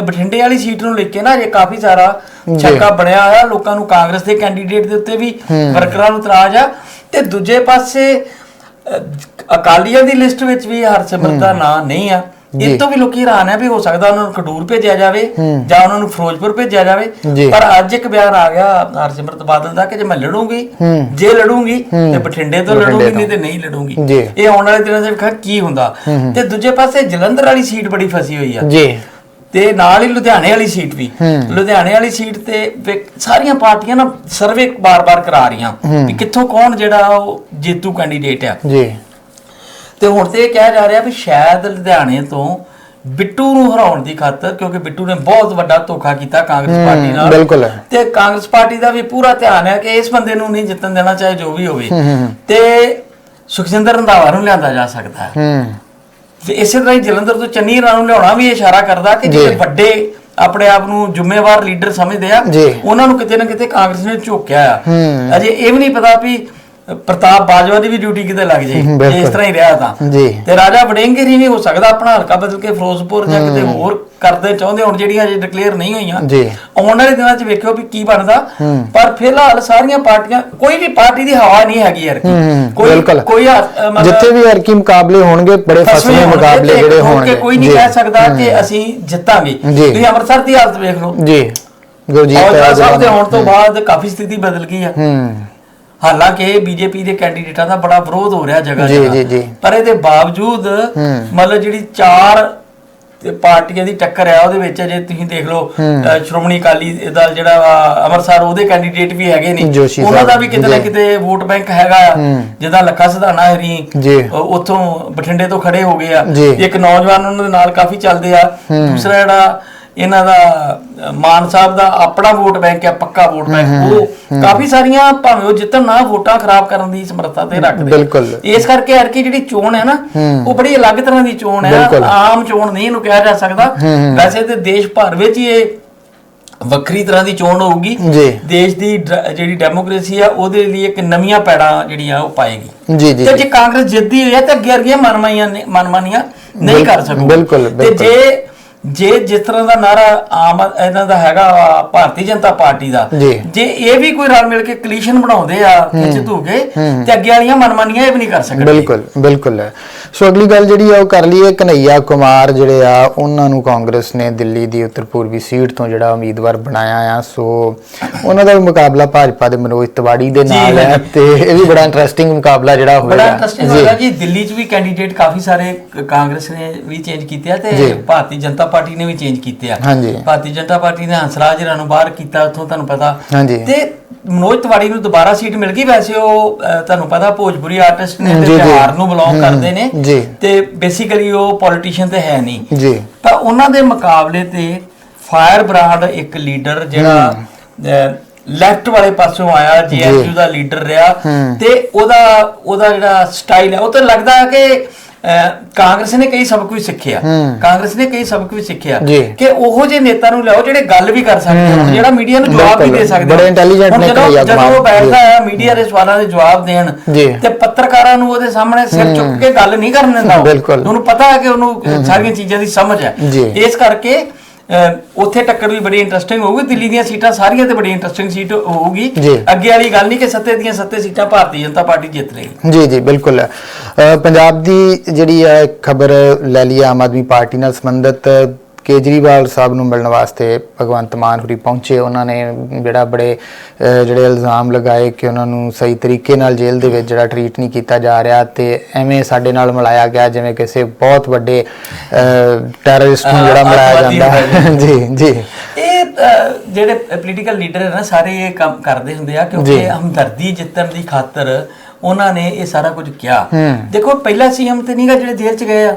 ਬਠਿੰਡੇ ਵਾਲੀ ਸੀਟ ਨੂੰ ਲੈ ਕੇ ਨਾ ਜੇ ਕਾਫੀ ਸਾਰਾ ਛੱਕਾ ਬਣਿਆ ਹੋਇਆ ਲੋਕਾਂ ਨੂੰ ਕਾਂਗਰਸ ਦੇ ਕੈਂਡੀਡੇਟ ਦੇ ਉੱਤੇ ਵੀ ਵਰਕਰਾਂ ਨੂੰ ਇਤਰਾਜ਼ ਆ। ਤੇ ਦੂਜੇ ਪਾਸੇ ਅਕਾਲੀਆਂ ਦੀ ਲਿਸਟ ਵਿੱਚ ਵੀ ਹਰਸਿਮਰਤ ਦਾ ਨਾਂ ਨਹੀਂ ਆ। ਇਹ ਤੋਂ ਵੀ ਲੋਕੀ ਹੈਰਾਨ ਆ ਵੀ ਹੋ ਸਕਦਾ ਉਹਨਾਂ ਨੂੰ ਖਡੂਰ ਭੇਜਿਆ ਜਾਵੇ ਜਾਂ ਉਹਨਾਂ ਨੂੰ ਫਿਰੋਜ਼ਪੁਰ ਭੇਜਿਆ ਜਾਵੇ। ਪਰ ਅੱਜ ਇੱਕ ਬਿਆਨ ਆ ਗਿਆ ਹਰਸਿਮਰਤ ਬਾਦਲ ਦਾ ਕਿ ਜੇ ਮੈਂ ਲੜੂੰਗੀ ਜੇ ਲੜੂੰਗੀ ਤੇ ਬਠਿੰਡੇ ਤੋਂ ਲੜੂੰਗੀ ਨਹੀਂ ਤੇ ਨਹੀਂ ਲੜੂੰਗੀ। ਇਹ ਆਉਣ ਵਾਲੇ ਦਿਨਾਂ 'ਚ ਵੇਖਾਂ ਕੀ ਹੁੰਦਾ? ਤੇ ਦੂਜੇ ਪਾਸੇ ਜਲੰਧਰ ਵਾਲੀ ਸੀਟ ਬੜੀ ਫਸੀ ਹੋਈ ਆ। ਜੀ। ਤੇ ਨਾਲ ਹੀ ਲੁਧਿਆਣੇ ਵਾਲੀ ਸੀਟ ਵੀ। ਲੁਧਿਆਣੇ ਵਾਲੀ ਸੀਟ ਤੇ ਸਾਰੀਆਂ ਪਾਰਟੀਆਂ ਨਾ ਸਰਵੇ ਬਾਰ-ਬਾਰ ਕਰਾ ਰਹੀਆਂ ਵੀ ਕਿੱਥੋਂ ਕੌਣ ਜਿਹੜਾ ਉਹ ਜੇਤੂ ਕੈਂਡੀਡੇਟ ਆ। ਜੀ। ਤੇ ਹੁਣ ਤੇ ਇਹ ਕਿਹਾ ਜਾ ਰਿਹਾ ਵੀ ਸ਼ਾਇਦ ਲੁਧਿਆਣੇ ਤੋਂ ਬਿੱਟੂ ਨੂੰ ਹਰਾਉਣ ਦੀ ਖਾਤਰ ਕਿਉਂਕਿ ਬਿੱਟੂ ਨੇ ਬਹੁਤ ਵੱਡਾ ਧੋਖਾ ਕੀਤਾ ਕਾਂਗਰਸ ਪਾਰਟੀ ਨਾਲ। ਬਿਲਕੁਲ ਤੇ ਕਾਂਗਰਸ ਪਾਰਟੀ ਦਾ ਵੀ ਪੂਰਾ ਧਿਆਨ ਹੈ ਕਿ ਇਸ ਬੰਦੇ ਨੂੰ ਨਹੀਂ ਜਿੱਤਣ ਦੇਣਾ ਚਾਹੇ ਜੋ ਵੀ ਹੋਵੇ। ਤੇ ਸੁਖਜਿੰਦਰ ਰੰਧਾਵਾ ਨੂੰ ਲਿਆਂਦਾ ਜਾ ਸਕਦਾ ਹੈ। ਤੇ ਇਸੇ ਤਰ੍ਹਾਂ ਹੀ ਜਲੰਧਰ ਤੋਂ ਚੰਨੀ ਨੂੰ ਲਿਆਉਣਾ ਵੀ ਇਸ਼ਾਰਾ ਕਰਦਾ ਕਿ ਜਿਹੜੇ ਵੱਡੇ ਆਪਣੇ ਆਪ ਨੂੰ ਜ਼ਿੰਮੇਵਾਰ ਲੀਡਰ ਸਮਝਦੇ ਆ। ਉਹਨਾਂ ਨੂੰ ਕਿਤੇ ਨਾ ਕਿਤੇ ਕਾਂਗਰਸ ਨੇ ਝੋਕਿਆ ਆ। ਅਜੇ ਇਹ ਵੀ ਨਹੀਂ ਪਤਾ ਵੀ ਪ੍ਰਤਾਪ ਬਾਜਵਾ ਦੀ ਵੀ ਡਿਊਟੀ ਕਿਤੇ ਲੱਗ ਜੇ। ਜੇ ਇਸ। ਤਰ੍ਹਾਂ ਹੀ ਰਿਹਾ ਤਾਂ। ਜੀ। ਤੇ ਰਾਜਾ ਵੜਿੰਗਰ ਵੀ ਹੋ ਸਕਦਾ ਆਪਣਾ ਹਲਕਾ ਬਦਲ ਕੇ ਫਿਰੋਜ਼ਪੁਰ ਜਾਂ ਕਿਤੇ ਹੋਰ ਕਰਦੇ ਚਾਹੁੰਦੇ ਹੁਣ ਜਿਹੜੀਆਂ ਅਜੇ ਡਿਕਲੇਅਰ ਨਹੀਂ ਹੋਈਆਂ। ਜੀ। ਆਉਣ ਵਾਲੇ ਦਿਨਾਂ 'ਚ ਵੇਖਿਓ ਵੀ ਕੀ ਬਣਦਾ। ਪਰ ਫਿਲਹਾਲ ਸਾਰੀਆਂ ਪਾਰਟੀਆਂ ਕੋਈ ਵੀ ਪਾਰਟੀ ਦੀ ਹਵਾ ਨਹੀਂ ਹੈਗੀ ਯਾਰ ਕੋਈ। ਕੋਈ ਜਿੱਥੇ ਵੀ ਹਰ ਕੀ ਮੁਕਾਬਲੇ ਹੋਣਗੇ ਬੜੇ ਫਸਵੇਂ ਮੁਕਾਬਲੇ ਜਿਹੜੇ ਹੋਣਗੇ। ਕੋਈ ਨਹੀਂ ਜੀ। ਕਹਿ ਸਕਦਾ ਕਿ ਅਸੀਂ ਜਿੱਤਾਂਗੇ। ਜੀ। ਤੁਸੀਂ ਅੰਮ੍ਰਿਤਸਰ ਦੀ ਹਾਲਤ ਵੇਖ ਲਓ। ਜੀ। ਗੁਰਜੀਤ ਸਾਹਿਬ ਦੇ ਆਉਣ ਤੋਂ ਬਾਅਦ ਕਾਫੀ ਸਥਿਤੀ ਬਦਲ ਗਈ ਆ। ਹੂੰ। ਹਾਲਾਂਕਿ ਬੀਜੇਪੀ ਦੇ ਕੈਂਡੀਡੇਟਾਂ ਦਾ ਬੜਾ ਵਿਰੋਧ ਹੋ ਰਿਹਾ ਜਗ੍ਹਾ ਜੀ, ਜਗ੍ਹਾ। ਜੀ, ਜੀ। ਪਰ ਇਹਦੇ ਬਾਵਜੂਦ ਮਤਲਬ ਜਿਹੜੀ ਚਾਰ ਤੇ ਪਾਰਟੀਆਂ ਦੀ ਟੱਕਰ ਹੈ ਉਹਦੇ ਵਿੱਚ ਜੇ ਤੁਸੀਂ ਦੇਖ ਲਓ ਸ਼੍ਰੋਮਣੀ ਅਕਾਲੀ ਦਲ ਜਿਹੜਾ ਵਾ ਅੰਮ੍ਰਿਤਸਰ ਉਹਦੇ ਕੈਂਡੀਡੇਟ ਵੀ ਹੈਗੇ ਨੇ। ਉਹਨਾਂ ਦਾ ਵੀ ਕਿਤੇ ਨਾ। ਕਿਤੇ ਵੋਟ ਬੈਂਕ ਹੈਗਾ ਆ। ਜਿੱਦਾਂ ਲੱਖਾ ਸਿਧਾਣਾ ਹਰੀ ਉੱਥੋਂ ਬਠਿੰਡੇ ਤੋਂ ਖੜੇ ਹੋ ਗਏ ਆ। ਇੱਕ ਨੌਜਵਾਨ ਉਹਨਾਂ ਦੇ ਨਾਲ ਕਾਫੀ ਚੱਲਦੇ ਆ। ਦੂਸਰਾ ਜਿਹੜਾ ਇਹਨਾਂ ਦਾ ਮਾਨ ਸਾਹਿਬ ਦਾ ਆਪਣਾ ਵੋਟ ਬੈਂਕ ਹੈ ਪੱਕਾ ਵੋਟ ਬੈਂਕ ਉਹ ਕਾਫੀ ਸਾਰੀਆਂ ਭਾਵੇਂ ਉਹ ਜਿੱਤਣ ਨਾ ਵੋਟਾਂ ਖਰਾਬ ਕਰਨ ਦੀ ਸਮਰੱਥਾ ਤੇ ਰੱਖਦੇ ਬਿਲਕੁਲ। ਇਸ ਕਰਕੇ ਐਰਕੀ ਜਿਹੜੀ ਚੋਣ ਹੈ ਨਾ ਉਹ ਬੜੀ ਅਲੱਗ ਤਰ੍ਹਾਂ ਦੀ ਚੋਣ ਹੈ। ਆਮ ਚੋਣ ਨਹੀਂ ਇਹਨੂੰ ਕਿਹਾ ਜਾ ਸਕਦਾ ਵੈਸੇ ਤੇ ਦੇਸ਼ ਭਰ ਵਿੱਚ ਹੀ ਇਹ ਵੱਖਰੀ ਤਰ੍ਹਾਂ ਦੀ ਚੋਣ ਹੋਊਗੀ ਜੀ। ਦੇਸ਼ ਦੀ ਜਿਹੜੀ ਡੈਮੋਕ੍ਰੇਸੀ ਆ ਉਹਦੇ ਲਈ ਇੱਕ ਨਵੀਆਂ ਪੈੜਾਂ ਜਿਹੜੀਆਂ ਉਹ ਪਾਏਗੀ ਜੀ ਜੀ ਤੇ ਜੀ। ਕਾਂਗਰਸ ਜਿੱਤਦੀ ਹੋਈ ਹੈ ਤਾਂ ਅੱਗੇ ਵਰਗੀਆਂ ਮਨਮਾਨੀਆਂ ਮਨਮਾਨੀਆਂ ਨਹੀਂ ਕਰ ਸਕੂ ਬਿਲਕੁਲ, ਤੇ। ਜੇ ਜੇ ਜਿਸ ਤਰ੍ਹਾਂ ਦਾ ਨਾਰਾ ਆਮ ਇਹਨਾਂ ਦਾ ਹੈਗਾ ਭਾਰਤੀ ਜਨਤਾ ਪਾਰਟੀ ਦਾ ਜੀ। ਜੇ ਇਹ ਵੀ ਕੋਈ ਰਲ ਮਿਲ ਕੇ ਕਲੀਸ਼ਨ ਬਣਾਉਂਦੇ ਆ ਖਿੱਚ ਧੂ ਕੇ ਤੇ ਅੱਗੇ ਵਾਲੀਆਂ ਮਨਮਾਨੀਆਂ ਇਹ ਵੀ ਨਹੀਂ ਕਰ ਸਕਦੇ। ਬਿਲਕੁਲ ਬਿਲਕੁਲ। ਸੋ ਅਗਲੀ ਗੱਲ ਜਿਹੜੀ ਆ ਉਹ ਕਰ ਲਈਏ ਕਨਈਆ ਕੁਮਾਰ ਜਿਹੜੇ ਆ ਉਹਨਾਂ ਨੂੰ ਕਾਂਗਰਸ ਨੇ ਦਿੱਲੀ ਦੀ ਉੱਤਰ ਪੂਰਬੀ ਸੀਟ ਤੋਂ ਜਿਹੜਾ ਉਮੀਦਵਾਰ ਬਣਾਇਆ ਆ ਸੋ ਉਹਨਾਂ ਦਾ ਮੁਕਾਬਲਾ ਭਾਜਪਾ ਦੇ ਮਨੋਜ ਤਿਵਾੜੀ ਦੇ ਨਾਲ ਹੈ ਤੇ ਇਹ ਵੀ ਬੜਾ ਇੰਟਰਸਟਿੰਗ ਮੁਕਾਬਲਾ ਜਿਹੜਾ ਹੋਏਗਾ ਬੜਾ ਇੰਟਰਸਟਿੰਗ ਹੋਗਾ ਜੀ ਦਿੱਲੀ 'ਚ ਵੀ ਕੈਂਡੀਡੇਟ ਕਾਫੀ ਸਾਰੇ ਕਾਂਗਰਸ ਨੇ ਵੀ ਚੇਂਜ ਕੀਤੇ ਆ ਤੇ। ਭਾਰਤੀ ਜਨਤਾ ਪਾਰਟੀ ਨੇ ਵੀ ਚੇਂਜ ਕੀਤੇ ਆ ਹਾਂਜੀ। ਭਾਰਤੀ ਜਨਤਾ ਪਾਰਟੀ ਨੇ ਹੰਸਰਾਜ ਰਾਂ ਨੂੰ ਬਾਹਰ ਕੀਤਾ ਉੱਥੋਂ ਤੁਹਾਨੂੰ ਪਤਾ ਹਾਂਜੀ। ਤੇ ਮਨੋਜ ਤਿਵਾੜੀ ਨੂੰ ਦੁਬਾਰਾ ਸੀਟ ਮਿਲ ਗਈ ਵੈਸੇ ਉਹ ਤੁਹਾਨੂੰ ਪਤਾ ਭੋਜਪੁਰੀ ਆਰਟਿਸਟ ਨੇ ਜੀ, ਤੇ ਜੀ। ਤਿਉਹਾਰ ਨੂੰ ਬਿਲੋਂਗ ਕਰਦੇ ਨੇ ਜੀ। ਤੇ ਬੇਸਿਕਲੀ ਉਹ ਪੋਲੀਟੀਸ਼ੀਅਨ ਤੇ ਹੈ ਨਹੀਂ। ਜੀ। ਤਾਂ ਉਹਨਾਂ ਦੇ ਮੁਕਾਬਲੇ ਤੇ ਫਾਇਰ ਬ੍ਰਾਂਡ ਇੱਕ ਲੀਡਰ ਜਿਹੜਾ ਲੈਫਟ ਵਾਲੇ ਪਾਸੋਂ ਆਇਆ ਜੇਐਨਯੂ ਦਾ ਲੀਡਰ ਰਿਹਾ ਤੇ ਉਹਦਾ ਉਹਦਾ ਜਿਹੜਾ ਸਟਾਈਲ ਹੈ ਉਹ ਤਾਂ ਲੱਗਦਾ ਹੈ ਕਿ ਕਾਂਗਰਸ ਨੇ ਕਈ ਸਬਕ ਵੀ ਸਿੱਖਿਆ ਕਾਂਗਰਸ ਨੇ ਕਈ ਸਬਕ ਵੀ ਸਿੱਖਿਆ। ਕਿ ਉਹੋ ਜਿਹੇ ਨੇਤਾ ਨੂੰ ਲਿਆਓ ਜਿਹੜੇ ਗੱਲ ਵੀ ਕਰ ਸਕਦੇ ਹੋਣ ਜਿਹੜਾ ਮੀਡੀਆ ਨੂੰ ਜਵਾਬ ਵੀ। ਦੇ ਸਕਦੇ ਬੜੇ ਹੁਣ ਨੇ ਕਨਈਆ ਜਦੋਂ। ਉਹ ਬੈਠਦਾ ਹੈ ਮੀਡੀਆ ਦੇ ਸਵਾਲਾਂ ਦੇ ਜਵਾਬ ਦੇਣ। ਤੇ ਪੱਤਰਕਾਰਾਂ ਨੂੰ ਉਹਦੇ ਸਾਹਮਣੇ ਸਿਰ ਚੁੱਕ ਕੇ ਗੱਲ ਨਹੀਂ ਕਰਨ ਦਿੰਦਾ। ਉਹਨੂੰ ਪਤਾ ਹੈ ਕਿ ਉਹਨੂੰ ਸਾਰੀਆਂ ਚੀਜ਼ਾਂ ਦੀ ਸਮਝ ਹੈ। ਇਸ ਕਰਕੇ ਉੱਥੇ ਟੱਕਰ ਵੀ ਬੜੀ ਇੰਟਰਸਟਿੰਗ ਹੋਊਗੀ ਦਿੱਲੀ ਦੀਆਂ ਸੀਟਾਂ ਸਾਰੀਆਂ ਤੇ ਬੜੀ ਇੰਟਰਸਟਿੰਗ ਸੀਟ ਹੋਊਗੀ। ਅੱਗੇ ਵਾਲੀ ਗੱਲ ਨਹੀਂ ਕਿ ਸੱਤੇ ਦੀਆਂ ਸੱਤੇ ਸੀਟਾਂ ਭਾਰਤੀ ਜਨਤਾ ਪਾਰਟੀ ਜਿੱਤ ਲਏਗੀ ਜੀ ਜੀ ਬਿਲਕੁਲ ਪੰਜਾਬ ਦੀ ਜਿਹੜੀ ਹੈ ਖਬਰ ਲੈ ਲਈ ਆਮ ਆਦਮੀ ਪਾਰਟੀ ਨਾਲ ਸੰਬੰਧਿਤ ਕੇਜਰੀਵਾਲ ਸਾਹਿਬ ਨੂੰ ਮਿਲਣ ਵਾਸਤੇ ਭਗਵੰਤ ਮਾਨ ਹੁਰੀ ਪਹੁੰਚੇ। ਉਹਨਾਂ ਨੇ ਜਿਹੜਾ ਬੜੇ ਜਿਹੜੇ ਇਲਜ਼ਾਮ ਲਗਾਏ ਕਿ ਉਹਨਾਂ ਨੂੰ ਸਹੀ ਤਰੀਕੇ ਨਾਲ ਜੇਲ੍ਹ ਦੇ ਵਿੱਚ ਜਿਹੜਾ ਟਰੀਟ ਨਹੀਂ ਕੀਤਾ ਜਾ ਰਿਹਾ ਤੇ ਐਵੇਂ ਸਾਡੇ ਨਾਲ ਮਿਲਾਇਆ ਗਿਆ ਜਿਵੇਂ ਕਿਸੇ ਬਹੁਤ ਵੱਡੇ ਟੈਰਰਿਸਟ ਨੂੰ ਜਿਹੜਾ ਮਿਲਾਇਆ ਜਾਂਦਾ ਹੈ। [laughs] ਜੀ। ਜੀ ਇਹ ਜਿਹੜੇ ਪੋਲੀਟੀਕਲ ਲੀਡਰ ਨਾ ਸਾਰੇ ਇਹ ਕੰਮ ਕਰਦੇ ਹੁੰਦੇ ਆ। ਕਿਉਂਕਿ ਹਮਦਰਦੀ ਜਿੱਤਣ ਦੀ ਖਾਤਰ ਉਹਨਾਂ ਨੇ ਇਹ ਸਾਰਾ ਕੁਝ ਕਿਹਾ। ਦੇਖੋ ਪਹਿਲਾ ਸੀਐਮ ਤੇ ਨਹੀਂਗਾ ਜਿਹੜੇ ਜੇਲ੍ਹ ਚ ਗਏ ਆ।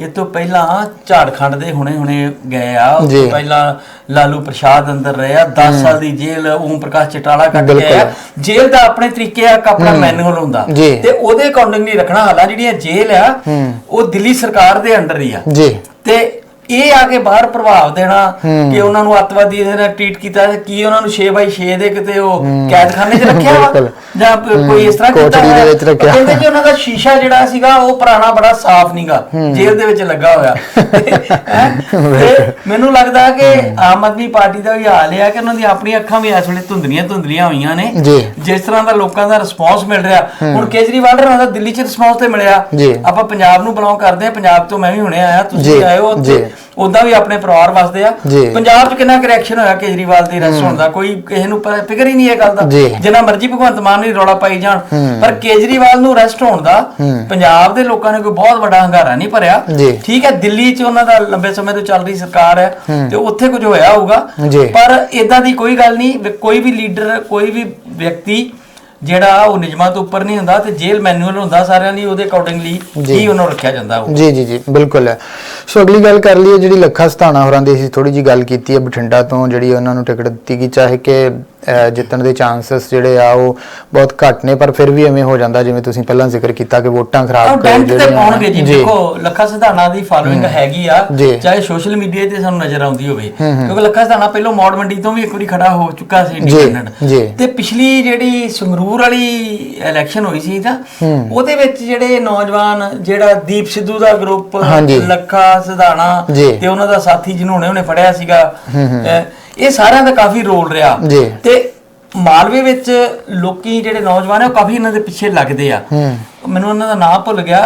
ਇਹ ਤੋਂ ਪਹਿਲਾਂ ਝਾੜਖੰਡ ਦੇ ਹੁਣੇ ਹੁਣੇ ਗਏ ਆ। ਪਹਿਲਾਂ ਲਾਲੂ ਪ੍ਰਸ਼ਾਦ ਅੰਦਰ ਰਹੇ ਆ। 10 ਸਾਲ ਦੀ ਜੇਲ੍ਹ ਓਮ ਪ੍ਰਕਾਸ਼ ਚਟਾਲਾ ਕੱਟ। ਆਇਆ ਜੇਲ੍ਹ ਦਾ ਆਪਣੇ ਤਰੀਕੇ ਆ ਆਪਣਾ ਮੈਨੂਅਲ ਹੁੰਦਾ। ਤੇ ਉਹਦੇ ਅਕੋਰਡਿੰਗਲੀ ਰੱਖਣਾ। ਹਾਲਾਂ ਜਿਹੜੀਆਂ ਜੇਲ੍ਹ ਆ ਉਹ ਦਿੱਲੀ ਸਰਕਾਰ ਦੇ ਅੰਡਰ ਹੀ ਆ। ਜੀ। ਤੇ ਇਹ ਆ ਕੇ ਬਾਹਰ ਪ੍ਰਭਾਵ ਦੇਣਾ ਕਿ ਉਹਨਾਂ ਨੂੰ ਅੱਤਵਾਦੀ ਦੇ ਨਾਲ ਟ੍ਰੀਟ ਕੀਤਾ ਕੀ ਉਹਨਾਂ ਨੂੰ 6x6 ਦੇ ਕਿਤੇ ਉਹ ਕੈਦਖਾਨੇ 'ਚ ਰੱਖਿਆ ਵਾ। ਜਾਂ ਕੋਈ ਇਸ ਤਰ੍ਹਾਂ ਕੀਤਾ ਕੋਠੜੀ ਦੇ? ਵਿੱਚ ਰੱਖਿਆ। ਉਹ ਕਹਿੰਦੇ ਕਿ ਉਹਨਾਂ ਦਾ ਸ਼ੀਸ਼ਾ ਜਿਹੜਾ ਸੀਗਾ ਉਹ ਪੁਰਾਣਾ ਬੜਾ ਸਾਫ਼ ਨਹੀਂਗਾ ਜੇਲ੍ਹ ਦੇ ਵਿੱਚ ਲੱਗਾ ਹੋਇਆ। [laughs] ਮੈਨੂੰ ਲੱਗਦਾ ਕਿ ਆਮ ਆਦਮੀ ਪਾਰਟੀ ਦਾ ਵੀ ਹਾਲ ਇਹ ਆ ਕਿ ਉਹਨਾਂ ਦੀਆਂ ਆਪਣੀਆਂ ਅੱਖਾਂ ਵੀ ਇਸ ਵੇਲੇ ਧੁੰਦਲੀਆਂ ਧੁੰਦਲੀਆਂ ਹੋਈਆਂ ਨੇ। ਜਿਸ ਤਰ੍ਹਾਂ ਦਾ ਲੋਕਾਂ ਦਾ ਰਿਸਪੌਂਸ ਮਿਲ ਰਿਹਾ। ਹੁਣ ਕੇਜਰੀਵਾਲ ਦਾ ਦਿੱਲੀ 'ਚ ਰਿਸਪੌਂਸ ਤੇ ਮਿਲਿਆ। ਆਪਾਂ ਪੰਜਾਬ ਨੂੰ ਬਿਲੋਂਗ ਕਰਦੇ ਆ ਪੰਜਾਬ ਤੋਂ ਮੈਂ ਵੀ ਹੁਣੇ ਆਇਆ। ਤੁਸੀਂ ਆਏ ਹੋ। ਜੀ। ਉਦਾਂ ਵੀ ਆਪਣੇ ਪਰਿਵਾਰ ਵਸਦੇ ਆ। ਪੰਜਾਬ 'ਚ ਕਿੰਨਾ ਕਰੈਕਸ਼ਨ ਹੋਇਆ ਕੇਜਰੀਵਾਲ ਦੇ ਰੈਸਟ ਹੋਣ ਦਾ? ਕੋਈ ਕਿਸੇ ਨੂੰ ਫਿਕਰ ਹੀ ਨਹੀਂ ਇਹ ਗੱਲ ਦਾ। ਜਿੰਨਾ ਮਰਜ਼ੀ ਭਗਵੰਤ ਮਾਨ ਨੇ ਰੌਲਾ ਪਾਈ ਜਾਣ। ਪਰ ਕੇਜਰੀਵਾਲ ਨੂੰ ਅਰੈਸਟ ਹੋਣ ਦਾ ਪੰਜਾਬ ਦੇ ਲੋਕਾਂ ਨੇ ਕੋਈ ਬਹੁਤ ਵੱਡਾ ਹੰਗਾਰਾ ਨਹੀਂ ਭਰਿਆ। ਠੀਕ ਹੈ ਦਿੱਲੀ 'ਚ ਉਹਨਾਂ ਦਾ ਲੰਬੇ ਸਮੇਂ ਤੋਂ ਚੱਲ ਰਹੀ ਸਰਕਾਰ ਹੈ ਤੇ ਉੱਥੇ ਕੁਝ ਹੋਇਆ ਹੋਊਗਾ। ਪਰ ਇਦਾਂ ਦੀ ਕੋਈ ਗੱਲ ਨਹੀਂ ਕੋਈ ਵੀ ਲੀਡਰ ਕੋਈ ਵੀ ਵਿਅਕਤੀ ਜਿਹੜਾ ਉਹ ਨਿਯਮਾਂ ਤੋਂ ਉੱਪਰ ਨਹੀਂ ਹੁੰਦਾ ਤੇ ਜੇਲ੍ਹ ਮੈਨੂਅਲ ਹੁੰਦਾ ਸਾਰਿਆਂ ਲਈ ਉਹਦੇ ਅਕੋਰਡਿੰਗਲੀ। ਹੀ ਉਹਨੂੰ ਰੱਖਿਆ ਜਾਂਦਾ ਉਹ ਜੀ ਜੀ ਜੀ ਬਿਲਕੁਲ। ਹੈ ਸੋ ਅਗਲੀ ਗੱਲ ਕਰ ਲਈਏ ਜਿਹੜੀ ਲੱਖਾ ਸਤਾਣਾ ਹੋਰਾਂ ਦੀ ਅਸੀਂ ਥੋੜੀ ਜੀ ਗੱਲ ਕੀਤੀ ਹੈ ਬਠਿੰਡਾ ਤੋਂ ਜਿਹੜੀ ਉਹਨਾਂ ਨੂੰ ਟਿਕਟ ਦਿੱਤੀ ਗਈ ਚਾਹੇ ਕਿ ਜਿੱਤਣ ਦੇ ਚਾਂਸਸ ਜਿਹੜੇ ਆ ਉਹ ਬਹੁਤ ਘੱਟ ਨੇ ਪਰ ਫਿਰ ਵੀ ਐਵੇਂ ਹੋ ਜਾਂਦਾ ਜਿਵੇਂ ਤੁਸੀਂ ਪਹਿਲਾਂ ਜ਼ਿਕਰ ਕੀਤਾ ਕਿ ਵੋਟਾਂ ਖਰਾਬ ਕਰ ਡੈਂਟ ਤੇ ਪਾਉਣਗੇ ਜੀ ਦੇਖੋ ਲੱਖਾ ਸਿਧਾਣਾ ਦੀ ਫਾਲੋਇੰਗ ਹੈਗੀ ਆ। ਚਾਹੇ ਸੋਸ਼ਲ ਮੀਡੀਆ ਤੇ ਸਾਨੂੰ ਨਜ਼ਰ ਆਉਂਦੀ ਹੋਵੇ ਕਿਉਂਕਿ ਲੱਖਾ ਸਿਧਾਣਾ ਪਹਿਲਾਂ ਮੌੜ ਮੰਡੀ ਤੋਂ ਵੀ ਇੱਕ ਵਾਰੀ ਖੜਾ ਹੋ ਚੁੱਕਾ ਸੀ ਇੰਡੀਪੈਂਡੈਂਟ। ਤੇ ਪਿਛਲੀ ਜਿਹੜੀ ਸੰਗਰੂਰ ਵਾਲੀ ਇਲੈਕਸ਼ਨ ਹੋਈ ਸੀ ਤਾਂ ਉਹਦੇ ਵਿੱਚ ਜਿਹੜੇ ਨੌਜਵਾਨ ਜਿਹੜਾ ਦੀਪ ਸਿੱਧੂ ਦਾ ਗਰੁੱਪ ਹਾਂਜੀ। ਲੱਖਾ ਸਿਧਾਣਾ ਜੀ। ਤੇ ਉਹਨਾਂ ਦਾ ਸਾਥੀ ਜਿਹਨੂੰ ਹੁਣੇ ਹੁਣੇ ਫੜਿਆ ਸੀਗਾ ਅਹ, ਇਹ ਸਾਰਿਆਂ ਦਾ ਕਾਫੀ ਰੋਲ ਰਿਹਾ ਜੀ। ਤੇ ਮਾਲਵੇ ਵਿੱਚ ਲੋਕੀ ਜਿਹੜੇ ਨੌਜਵਾਨ ਆ ਉਹ ਕਾਫੀ ਇਹਨਾਂ ਦੇ ਪਿੱਛੇ ਲੱਗਦੇ ਆ ਮੈਨੂੰ ਉਹਨਾਂ ਦਾ ਨਾਮ ਭੁੱਲ ਗਿਆ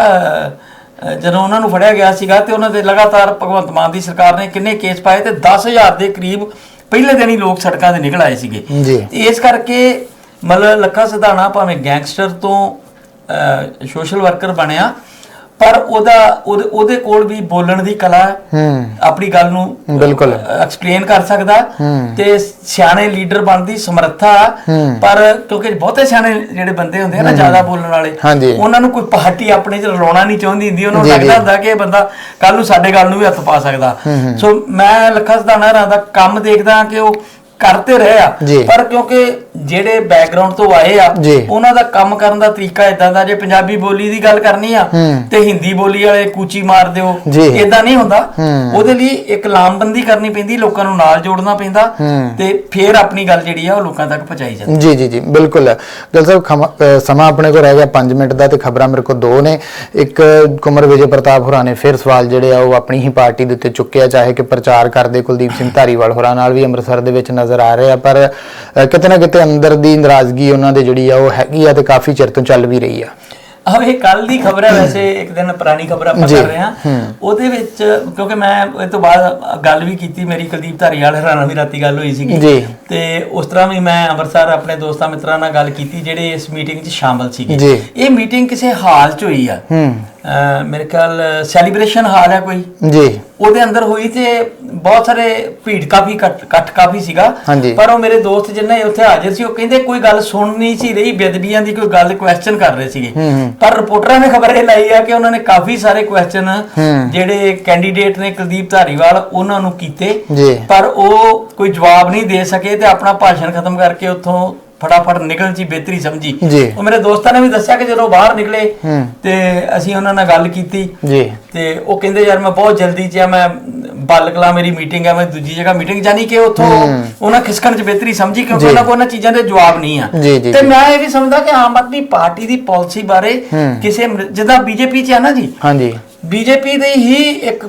ਅਹ, ਜਦੋਂ ਉਹਨਾਂ ਨੂੰ ਫੜਿਆ ਗਿਆ ਸੀਗਾ ਤੇ ਉਹਨਾਂ ਦੇ ਲਗਾਤਾਰ ਭਗਵੰਤ ਮਾਨ ਦੀ ਸਰਕਾਰ ਨੇ ਕਿੰਨੇ ਕੇਸ ਪਾਏ ਤੇ 10000 ਦੇ ਕਰੀਬ ਪਹਿਲੇ ਦਿਨ ਹੀ ਲੋਕ ਸੜਕਾਂ ਤੇ ਨਿਕਲ ਆਏ ਸੀਗੇ ਜੀ। ਤੇ ਇਸ ਕਰਕੇ ਮਤਲਬ ਲੱਖਾ ਸਿਧਾਣਾ ਭਾਵੇਂ ਗੈਂਗਸਟਰ ਤੋਂ ਸੋਸ਼ਲ ਵਰਕਰ ਬਣਿਆ ਪਰ ਉਹਦਾ ਉਹਦੇ ਕੋਲ ਵੀ ਬੋਲਣ ਦੀ ਕਲਾ ਆਪਣੀ ਗੱਲ ਨੂੰ ਬਿਲਕੁਲ। ਐਕਸਪਲੇਨ ਕਰ ਸਕਦਾ। ਤੇ ਸਿਆਣੇ ਲੀਡਰ ਬਣਨ ਦੀ ਸਮਰੱਥਾ। ਪਰ ਕਿਉਂਕਿ ਬਹੁਤੇ ਸਿਆਣੇ ਜਿਹੜੇ ਬੰਦੇ ਹੁੰਦੇ ਆ ਨਾ ਜ਼ਿਆਦਾ ਬੋਲਣ ਵਾਲੇ। ਉਹਨਾਂ ਨੂੰ ਕੋਈ ਪਾਰਟੀ ਆਪਣੇ ਚ ਰਲਾਉਣਾ ਨਹੀਂ ਚਾਹੁੰਦੀ ਹੁੰਦੀ ਉਹਨਾਂ ਨੂੰ। ਲੱਗਦਾ ਹੁੰਦਾ ਕਿ ਇਹ ਬੰਦਾ ਕੱਲ ਨੂੰ ਸਾਡੇ ਗੱਲ ਨੂੰ ਵੀ ਹੱਥ ਪਾ ਸਕਦਾ ਸੋ ਮੈਂ ਲੱਖਾ ਸਦਾਨਾ ਰਾਂ ਦਾ ਕੰਮ ਦੇਖਦਾ ਕਿ ਉਹ ਕਰਤੇ ਰਹੇ ਆ ਜੀ। ਪਰ ਕਿਉਂਕਿ ਜਿਹੜੇ ਬੈਕਗ੍ਰਾਉਂਡ ਤੋਂ ਆਏ ਆ ਜੀ। ਉਹਨਾਂ ਦਾ ਕੰਮ ਕਰਨ ਦਾ ਤਰੀਕਾ ਇਦਾਂ ਦਾ ਜੇ ਪੰਜਾਬੀ ਬੋਲੀ ਦੀ ਗੱਲ ਕਰਨੀ ਆ ਹੂੰ। ਤੇ ਹਿੰਦੀ ਬੋਲੀ ਵਾਲੇ ਕੂਚੀ ਮਾਰ ਦਿਓ ਜੀ। ਇਦਾਂ ਨਹੀਂ ਹੁੰਦਾ ਹੂੰ। ਉਹਦੇ ਲਈ ਇੱਕ ਲਾਮਬੰਦੀ ਕਰਨੀ ਪੈਂਦੀ ਲੋਕਾਂ ਨੂੰ ਨਾਲ ਜੋੜਨਾ ਪੈਂਦਾ ਹੂੰ। ਤੇ ਫਿਰ ਆਪਣੀ ਗੱਲ ਜਿਹੜੀ ਆ ਉਹ ਲੋਕਾਂ ਤੱਕ ਪਹੁੰਚਾਈ ਜਾਂਦੀ ਜੀ ਜੀ ਜੀ ਬਿਲਕੁਲ ਗੱਲ ਸਾਹਿਬ ਖਮਾ- ਅਹ ਸਮਾਂ ਆਪਣੇ ਕੋਲ ਰਹਿ ਗਿਆ 5 ਮਿੰਟ ਦਾ ਤੇ ਖਬਰਾਂ ਮੇਰੇ ਕੋਲ ਦੋ ਨੇ ਇੱਕ ਕੁਮਰ ਵਿਜੇ ਪ੍ਰਤਾਪ ਹੋਰਾਂ ਨੇ ਫਿਰ ਸਵਾਲ ਜਿਹੜੇ ਆ ਉਹ ਆਪਣੀ ਹੀ ਪਾਰਟੀ ਦੇ ਉੱਤੇ ਚੁੱਕਿਆ ਚਾਹੇ ਕਿ ਪ੍ਰਚਾਰ ਕਰਦੇ ਕੁਲਦੀਪ ਸਿੰਘ ਧਾਰੀਵਾਲ ਹੋਰਾਂ ਨਾਲ ਵੀ ਅੰਮ੍ਰਿਤਸਰ ਦੇ ਵਿੱਚ ਨਜ਼ਰ ਆ ਰਹੇ ਆ ਪਰ ਕਿਤੇ ਨਾ ਕਿਤੇ ਅੰਦਰ ਦੀ ਨਾਰਾਜ਼ਗੀ ਉਹਨਾਂ ਦੇ ਜਿਹੜੀ ਆ ਉਹ ਹੈਗੀ ਆ ਤੇ ਕਾਫੀ ਚਿਰ ਤੋਂ ਚੱਲ ਵੀ ਰਹੀ ਆ। ਆਹ ਇਹ ਕੱਲ ਦੀ ਖਬਰ ਹੈ ਵੈਸੇ ਇੱਕ ਦਿਨ ਪੁਰਾਣੀ ਖਬਰ ਆਪਾਂ। ਕਰ ਰਹੇ ਹਾਂ। ਉਹਦੇ ਵਿੱਚ ਕਿਉਂਕਿ ਮੈਂ ਇਹ ਤੋਂ ਬਾਅਦ ਗੱਲ ਵੀ ਕੀਤੀ ਮੇਰੀ ਕੁਲਦੀਪ ਧਾਰੀਵਾਲ ਹਰਾਣਾ ਵੀ ਰਾਤੀ ਗੱਲ ਹੋਈ ਸੀਗੀ। ਜੀ। ਤੇ ਉਸ ਤਰ੍ਹਾਂ ਵੀ ਮੈਂ ਅੰਮ੍ਰਿਤਸਰ ਆਪਣੇ ਦੋਸਤਾਂ ਮਿੱਤਰਾਂ ਨਾਲ ਗੱਲ ਕੀਤੀ ਜਿਹੜੇ ਇਸ ਮੀਟਿੰਗ 'ਚ ਸ਼ਾਮਲ ਸੀਗੇ। ਇਹ ਮੀਟਿੰਗ ਕਿਸੇ ਹਾਲ 'ਚ ਹੋਈ ਆ। ਹੂੰ। ਮੇਰੇ ਖਿਆਲ ਸੈਲੀਬ੍ਰੇਸ਼ਨ ਹਾਲ ਹੈ ਕੋਈ? ਜੀ। ਉਹਦੇ ਅੰਦਰ ਹੋਈ ਤੇ ਬਹੁਤ ਸਾਰੇ ਭੀੜ ਕਾਫੀ ਕੱਟ ਕੱਟ ਕਾਫੀ ਸੀਗਾ ਹਾਂਜੀ। ਪਰ ਉਹ ਮੇਰੇ ਦੋਸਤ ਜਿੰਨੇ ਉੱਥੇ ਹਾਜ਼ਰ ਸੀ ਉਹ ਕਹਿੰਦੇ ਕੋਈ ਗੱਲ ਸੁਣ ਨਹੀਂ ਸੀ ਰਹੀ ਬੇਦਬੀਆਂ ਦੀ ਕੋਈ ਗੱਲ ਕੁਐਸਚਨ ਕਰ ਰਹੇ ਸੀਗੇ ਪਰ ਰਿਪੋਰਟਰਾਂ ਨੇ ਖਬਰ ਇਹ ਲਾਈ ਆ ਕਿ ਉਹਨਾਂ ਨੇ ਕਾਫੀ ਸਾਰੇ ਕੁਐਸਚਨ ਹੂੰ। ਜਿਹੜੇ ਕੈਂਡੀਡੇਟ ਨੇ ਕੁਲਦੀਪ ਧਾਰੀਵਾਲ ਉਹਨਾਂ ਨੂੰ ਕੀਤੇ ਜੀ। ਪਰ ਉਹ ਕੋਈ ਜਵਾਬ ਨਹੀਂ ਦੇ ਸਕੇ ਤੇ ਆਪਣਾ ਭਾਸ਼ਣ ਖਤਮ ਕਰਕੇ ਉੱਥੋਂ ਫਟਾਫਟ ਨਿਕਲਣ ਦੀ ਬਿਹਤਰੀ ਸਮਝੀ ਜੀ। ਉਹ ਮੇਰੇ ਦੋਸਤਾਂ ਨੇ ਵੀ ਦੱਸਿਆ ਕਿ ਜਦੋਂ ਬਾਹਰ ਨਿਕਲੇ ਹੂੰ। ਤੇ ਅਸੀਂ ਉਹਨਾਂ ਨਾਲ ਗੱਲ ਕੀਤੀ ਜੀ ਤੇ ਉਹ ਕਹਿੰਦੇ ਯਾਰ ਮੈਂ ਬਹੁਤ ਜਲਦੀ ਚ ਆ ਮੈਂ ਬਾਲਕਲਾ ਮੇਰੀ ਮੀਟਿੰਗ ਹੈ ਮੈਂ ਦੂਜੀ ਜਗ੍ਹਾ ਮੀਟਿੰਗ ਜਾਨੀ ਕਿ ਉੱਥੋਂ ਉਹਨਾਂ ਖਿਸਕਣ ਚ ਬਿਹਤਰੀ ਸਮਝੀ ਕਿਉਂਕਿ ਜੀ। ਉਹਨਾਂ ਕੋਲ ਉਹਨਾਂ ਚੀਜ਼ਾਂ ਦੇ ਜਵਾਬ ਨਹੀਂ ਆ ਜੀ, ਜੀ, ਤੇ ਜੀ। ਮੈਂ ਇਹ ਵੀ ਸਮਝਦਾ ਕਿ ਆਮ ਆਦਮੀ ਪਾਰਟੀ ਦੀ ਪਾਲਿਸੀ ਬਾਰੇ ਹੂੰ। ਕਿਸੇ ਮ- ਜਿੱਦਾਂ ਬੀਜੇਪੀ ਚ ਆ ਨਾ ਜੀ ਹਾਂਜੀ ਬੀਜੇਪੀ ਦੀ ਹੀ ਇੱਕ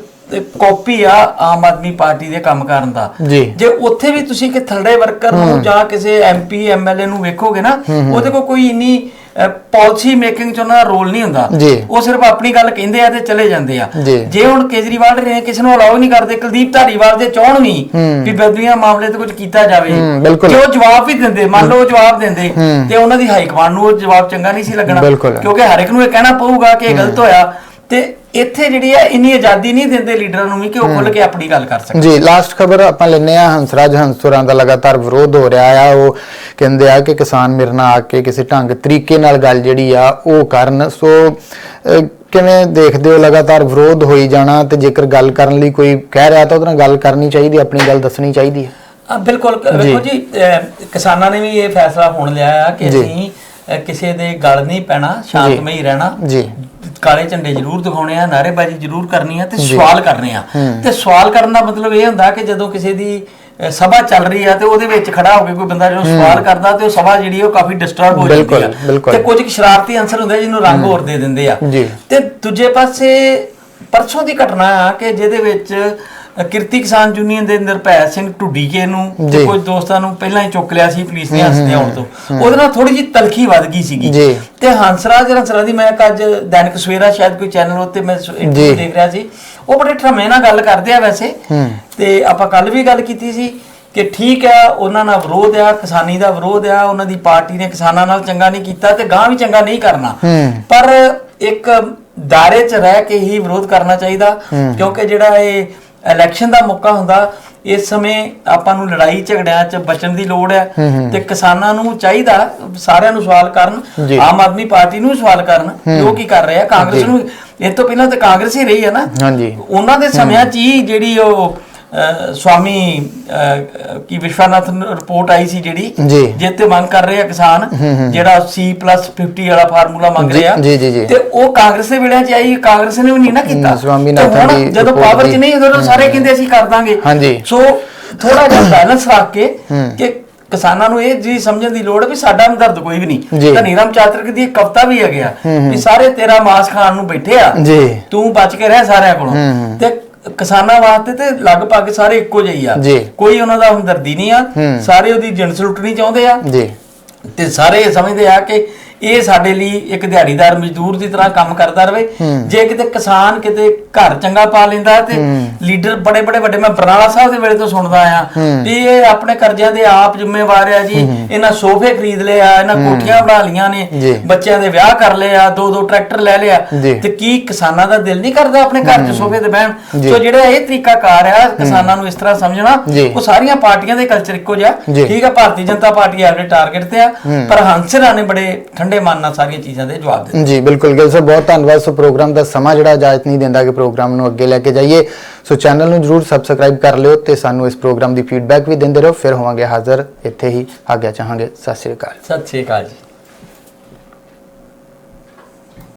ਕਾਪੀ ਆ ਆਮ ਆਦਮੀ ਪਾਰਟੀ ਦੇ ਕੰਮ ਕਰਨ ਦਾ ਜੀ। ਉੱਥੇ ਵੀ ਤੁਸੀਂ ਕਿ ਥਰਡੇ ਵਰਕਰ ਨੂੰ ਜਾਂ ਕਿਸੇ ਐਮਪੀ ਐਮਐਲਏ ਨੂੰ ਵੇਖੋਗੇ ਨਾ ਉਹਦੇ ਕੋਲ ਕੋਈ ਇੰਨੀ ਪਾਲਿਸੀ ਮੇਕਿੰਗ ਚ ਉਹਨਾਂ ਦਾ ਰੋਲ ਨਹੀਂ ਹੁੰਦਾ। ਉਹ ਸਿਰਫ ਆਪਣੀ ਗੱਲ ਕਹਿੰਦੇ ਆ ਤੇ ਚਲੇ ਜਾਂਦੇ ਆ ਜੀ। ਹੁਣ ਕੇਜਰੀਵਾਲ ਨੇ ਕਿਸੇ ਨੂੰ ਅਲਾਉ ਨਹੀਂ ਕਰਦੇ ਕੁਲਦੀਪ ਧਾਰੀਵਾਲ ਦੇ ਚਾਹਣ ਵੀ। ਵੀ ਬਦਲੀਆਂ ਮਾਮਲੇ ਤੇ ਕੁਝ ਕੀਤਾ ਜਾਵੇ। ਜੇ ਉਹ ਜਵਾਬ ਵੀ ਦਿੰਦੇ ਮੰਨ ਲਓ ਜਵਾਬ ਦਿੰਦੇ ਤੇ ਉਹਨਾਂ ਦੀ ਹਾਈ ਕਮਾਂਡ ਨੂੰ ਉਹ ਜਵਾਬ ਚੰਗਾ ਨਹੀਂ ਸੀ ਲੱਗਣਾ। ਕਿਉਂਕਿ ਹਰ ਇੱਕ ਨੂੰ ਇਹ ਕਹਿਣਾ ਪਊਗਾ ਕਿ ਇਹ ਗਲਤ ਹੋਇਆ ਤੇ ਇੱਥੇ ਜਿਹੜੀ ਹੈ ਇੰਨੀ ਆਜ਼ਾਦੀ ਨਹੀਂ ਦਿੰਦੇ ਲੀਡਰਾਂ ਨੂੰ ਵੀ ਕਿ ਉਹ ਖੁੱਲ ਕੇ ਆਪਣੀ ਗੱਲ ਕਰ ਸਕਣ। ਜੀ ਲਾਸਟ ਖਬਰ ਆਪਾਂ ਲੈਨੇ ਆ ਹੰਸਰਾਜ ਹੰਸੁਰਾਂ ਦਾ ਲਗਾਤਾਰ ਵਿਰੋਧ ਹੋ ਰਿਹਾ ਆ। ਉਹ ਕਹਿੰਦੇ ਆ ਕਿ ਕਿਸਾਨ ਮੇਰੇ ਨਾਲ ਆ ਕੇ ਕਿਸੇ ਢੰਗ ਤਰੀਕੇ ਨਾਲ ਗੱਲ ਜਿਹੜੀ ਆ ਉਹ ਕਰਨ। ਸੋ ਕਿਵੇਂ ਦੇਖਦੇ ਹੋ ਲਗਾਤਾਰ ਵਿਰੋਧ ਹੋਈ ਜਾਣਾ ਤੇ ਜੇਕਰ ਗੱਲ ਕਰਨ ਲਈ ਕੋਈ ਕਹਿ ਰਿਹਾ ਤਾਂ ਉਹਦੇ ਨਾਲ ਗੱਲ ਕਰਨੀ ਚਾਹੀਦੀ ਆਪਣੀ ਗੱਲ ਦੱਸਣੀ ਚਾਹੀਦੀ ਹੈ? ਆ ਬਿਲਕੁਲ ਵੇਖੋ ਜੀ। ਕਿਸਾਨਾਂ ਨੇ ਵੀ ਇਹ ਫੈਸਲਾ ਹੁਣ ਲਿਆ ਆ ਕਿ। ਅਸੀਂ ਕਿਸੇ ਦੇ ਗਲ ਨਹੀਂ ਪੈਣਾ ਸ਼ਾਂਤਮਈ ਰਹਿਣਾ ਜੀ ਕਾਲੇ ਝੰਡੇ ਜ਼ਰੂਰ ਦਿਖਾਉਣੇ ਆ ਨਾਅਰੇਬਾਜ਼ੀ ਜ਼ਰੂਰ ਕਰਨੀ ਆ ਤੇ। ਸਵਾਲ ਕਰਨੇ ਆ। ਤੇ ਸਵਾਲ ਕਰਨ ਦਾ ਮਤਲਬ ਇਹ ਹੁੰਦਾ ਕਿ ਜਦੋਂ ਕਿਸੇ ਦੀ ਸਭਾ ਚੱਲ ਰਹੀ ਆ ਤੇ ਉਹਦੇ ਵਿੱਚ ਖੜਾ ਹੋ ਕੇ ਕੋਈ ਬੰਦਾ ਜਦੋਂ ਸਵਾਲ ਕਰਦਾ ਤੇ ਉਹ ਸਭਾ ਜਿਹੜੀ ਉਹ ਕਾਫੀ ਡਿਸਟਰਬ ਹੋ ਜਾਂਦੀ ਆ। ਤੇ ਕੁਝ ਕੁ ਸ਼ਰਾਰਤੀ ਅੰਸਰ ਹੁੰਦੇ ਆ ਜਿਹਨੂੰ ਰੰਗ ਹੋਰ ਦੇ ਦਿੰਦੇ ਆ। ਤੇ ਦੂਜੇ ਪਾਸੇ ਪਰਸੋਂ ਦੀ ਘਟਨਾ ਆ ਕਿ ਜਿਹਦੇ ਵਿੱਚ ਕਿਰਤੀ ਕਿਸਾਨ ਯੂਨੀਅਨ ਦੇ ਨਿਰਭੈ ਸਿੰਘ ਢੁੱਡੀਕੇ ਨੂੰ ਤੇ ਜੀ। ਕੁਝ ਦੋਸਤਾਂ ਨੂੰ ਪਹਿਲਾਂ ਹੀ ਚੁੱਕ ਲਿਆ ਸੀ ਪੁਲਿਸ ਨੇ ਹੱਸਦੇ ਆਉਣ ਤੋਂ ਉਹਦੇ ਨਾਲ ਥੋੜੀ ਜਿਹੀ ਤਲਖੀ ਵੱਧ ਗਈ ਸੀਗੀ ਜੀ। ਤੇ ਹੰਸਰਾਜ ਹੰਸਰਾਜ ਦੀ ਮੈਂ ਅੱਜ ਦੈਨਿਕ ਸਵੇਰਾ ਸ਼ਾਇਦ ਕੋਈ ਚੈਨਲ ਉੱਤੇ ਮੈਂ ਜੀ। ਦੇਖ ਰਿਹਾ ਸੀ ਉਹ ਬੜੇ ਠਰਮੇ ਨਾਲ ਗੱਲ ਕਰਦੇ ਆ ਵੈਸੇ। ਤੇ ਆਪਾਂ ਕੱਲ ਵੀ ਗੱਲ ਕੀਤੀ ਸੀ ਕਿ ਠੀਕ ਹੈ ਉਹਨਾਂ ਨਾਲ ਵਿਰੋਧ ਆ ਕਿਸਾਨੀ ਦਾ ਵਿਰੋਧ ਆ ਉਹਨਾਂ ਦੀ ਪਾਰਟੀ ਨੇ ਕਿਸਾਨਾਂ ਨਾਲ ਚੰਗਾ ਨਹੀਂ ਕੀਤਾ ਤੇ ਗਾਂ ਵੀ ਚੰਗਾ ਨਹੀਂ ਕਰਨਾ। ਪਰ ਇੱਕ ਦਾਇਰੇ 'ਚ ਰਹਿ ਕੇ ਹੀ ਵਿਰੋਧ ਕਰਨਾ ਚਾਹੀਦਾ ਕਿਉਂਕਿ ਜਿਹੜਾ ਇਹ ਇਲੈਕਸ਼ਨ ਦਾ ਮੌਕਾ ਹੁੰਦਾ ਇਸ ਸਮੇਂ ਆਪਾਂ ਨੂੰ ਲੜਾਈ ਝਗੜਿਆਂ 'ਚ ਬਚਣ ਦੀ ਲੋੜ ਹੈ। ਤੇ ਕਿਸਾਨਾਂ ਨੂੰ ਚਾਹੀਦਾ ਸਾਰਿਆਂ ਨੂੰ ਸਵਾਲ ਕਰਨ। ਆਮ ਆਦਮੀ ਪਾਰਟੀ ਨੂੰ ਸਵਾਲ ਕਰਨ ਕਿ ਉਹ ਕੀ ਕਰ ਰਿਹਾ ਕਾਂਗਰਸ ਨੂੰ ਇਹ ਤੋਂ ਪਹਿਲਾਂ ਤਾਂ ਕਾਂਗਰਸ ਹੀ ਰਹੀ ਹੈ ਨਾ। ਹਾਂਜੀ। ਉਹਨਾਂ ਦੇ ਸਮਿਆਂ 'ਚ ਹੀ ਜਿਹੜੀ ਉਹ ਸਵਾਮੀ ਕੀ ਵਿਸ਼ਵਨਾਥ ਰਿਪੋਰਟ ਆਈ ਸੀ ਜਿਹੜੀ? ਜੀ। ਜਿਹ ਤੇ ਮੰਗ ਕਰ ਰਹੇ ਆ ਕਿਸਾਨ ਜਿਹੜਾ C+50 ਵਾਲਾ ਫਾਰਮੂਲਾ ਮੰਗ ਰਹੇ। ਤੇ ਉਹ ਕਾਂਗਰਸ ਦੇ ਵੇਲੇ 'ਚ ਆਈ ਕਾਂਗਰਸ ਨੇ ਵੀ ਨਹੀਂ ਨਾ ਕੀਤਾ। ਤੇ ਹੁਣ ਦੀ ਜਦੋਂ ਪਾਵਰ 'ਚ ਨਹੀਂ ਉਦੋਂ ਸਾਰੇ ਕਹਿੰਦੇ ਅਸੀਂ ਕਰ ਦਾਂਗੇ। ਸੋ ਥੋੜਾ ਜਿਹਾ ਬੈਲੈਂਸ ਰੱਖ ਕੇ ਕਿ ਕਿਸਾਨਾਂ ਨੂੰ ਇਹ ਜੀ ਸਮਝਣ ਦੀ ਲੋੜ ਹੈ ਵੀ ਸਾਡਾ ਦਰਦ ਕੋਈ ਵੀ। ਨਹੀਂ। ਤਾਂ ਨੀਰਮ ਚਾਤਰਕ ਦੀ ਇੱਕ ਕਵਿਤਾ ਵੀ ਹੈਗੀ ਵੀ ਸਾਰੇ ਤੇਰਾ ਮਾਸ ਖਾਣ ਨੂੰ ਬੈਠੇ ਆ। ਤੂੰ ਬਚ ਕੇ ਰਹਿ ਸਾਰਿਆਂ ਕੋਲੋਂ। ਤੇ ਕਿਸਾਨਾਂ ਵਾਸਤੇ ਤੇ ਲਗਭਗ ਸਾਰੇ ਇੱਕੋ ਜਿਹੇ ਆ। ਕੋਈ ਉਹਨਾਂ ਦਾ ਹਮਦਰਦੀ ਨਹੀਂ ਆ। ਸਾਰੇ ਉਹਦੀ ਜਿਣਸ ਲੁੱਟਣੀ ਚਾਹੁੰਦੇ ਆ ਜੀ ਤੇ ਸਾਰੇ ਸਮਝਦੇ ਆ ਕਿ ਇਹ ਸਾਡੇ ਲਈ ਇੱਕ ਦਿਹਾੜੀਦਾਰ ਮਜ਼ਦੂਰ ਦੀ ਤਰ੍ਹਾਂ ਕੰਮ ਕਰਦਾ ਰਵੇ। ਜੇ ਕਿਤੇ ਕਿਸਾਨ ਕਿਤੇ ਘਰ ਚੰਗਾ ਪਾ ਲੈਂਦਾ ਤੇ ਲੀਡਰ ਬੜੇ ਬੜੇ ਵੱਡੇ ਮੈਂ ਬਰਨਾਲਾ ਸਾਹਿਬ ਦੇ ਵੇਲੇ ਤੋਂ ਸੁਣਦਾ ਆ ਵੀ ਇਹ ਆਪਣੇ ਕਰਜ਼ਿਆਂ ਦੇ ਆਪ ਜ਼ਿੰਮੇਵਾਰ ਆ ਜੀ। ਇਹਨਾਂ ਸੋਫੇ ਖਰੀਦ ਲਏ ਆ ਇਹਨਾਂ ਕੋਠੀਆਂ ਬਣਾ ਲੀਆਂ ਨੇ। ਬੱਚਿਆਂ ਦੇ ਵਿਆਹ ਕਰ ਲਏ ਆ ਦੋ ਦੋ ਟਰੈਕਟਰ ਲੈ ਲਿਆ। ਤੇ ਕੀ ਕਿਸਾਨਾਂ ਦਾ ਦਿਲ ਨਹੀਂ ਕਰਦਾ ਆਪਣੇ ਘਰ 'ਚ ਸੋਫੇ ਤੇ ਬਹਿਣ। ਸੋ ਜਿਹੜਾ ਇਹ ਤਰੀਕਾ ਕਾਰ ਆ ਕਿਸਾਨਾਂ ਨੂੰ ਇਸ ਤਰ੍ਹਾਂ ਸਮਝਣਾ। ਉਹ ਸਾਰੀਆਂ ਪਾਰਟੀਆਂ ਦੇ ਕਲਚਰ ਇੱਕੋ ਜਿਹਾ। ਠੀਕ ਆ ਭਾਰਤੀ ਜਨਤਾ ਪਾਰਟੀ ਆਪਣੇ ਟਾਰਗੇਟ ਤੇ ਆ। ਪਰ ਹੰਸਰਾ ਨੇ ਬੜੇ ਠੰਡੇ ਮਨ ਨਾਲ ਸਾਰੀਆਂ ਚੀਜ਼ਾਂ ਦੇ ਜਵਾਬ ਦਿੱਤੇ ਜੀ ਬਿਲਕੁਲ ਗਿਲ ਸਾਹਿਬ ਬਹੁਤ ਧੰਨਵਾਦ ਸੋ ਪ੍ਰੋਗਰਾਮ ਦਾ ਸਮਾਂ ਜਿਹੜਾ ਇਜਾਜ਼ਤ ਨਹੀਂ ਦਿੰਦਾ ਕਿ ਪ੍ਰੋਗਰਾਮ ਨੂੰ ਅੱਗੇ ਲੈ ਕੇ ਜਾਈਏ। ਸੋ ਚੈਨਲ ਨੂੰ ਜਰੂਰ ਸਬਸਕ੍ਰਾਈਬ ਕਰ ਲਿਓ ਤੇ ਸਾਨੂੰ ਇਸ ਪ੍ਰੋਗਰਾਮ ਦੀ ਫੀਡਬੈਕ ਵੀ ਦਿੰਦੇ ਰਹੋ। ਫਿਰ ਹੋਵਾਂਗੇ ਹਾਜ਼ਰ ਇੱਥੇ ਹੀ ਆਗਿਆ ਚਾਹਾਂਗੇ। ਸਤਿ ਸ਼੍ਰੀ ਅਕਾਲ। ਸਤਿ ਸ਼੍ਰੀ ਅਕਾਲ ਜੀ।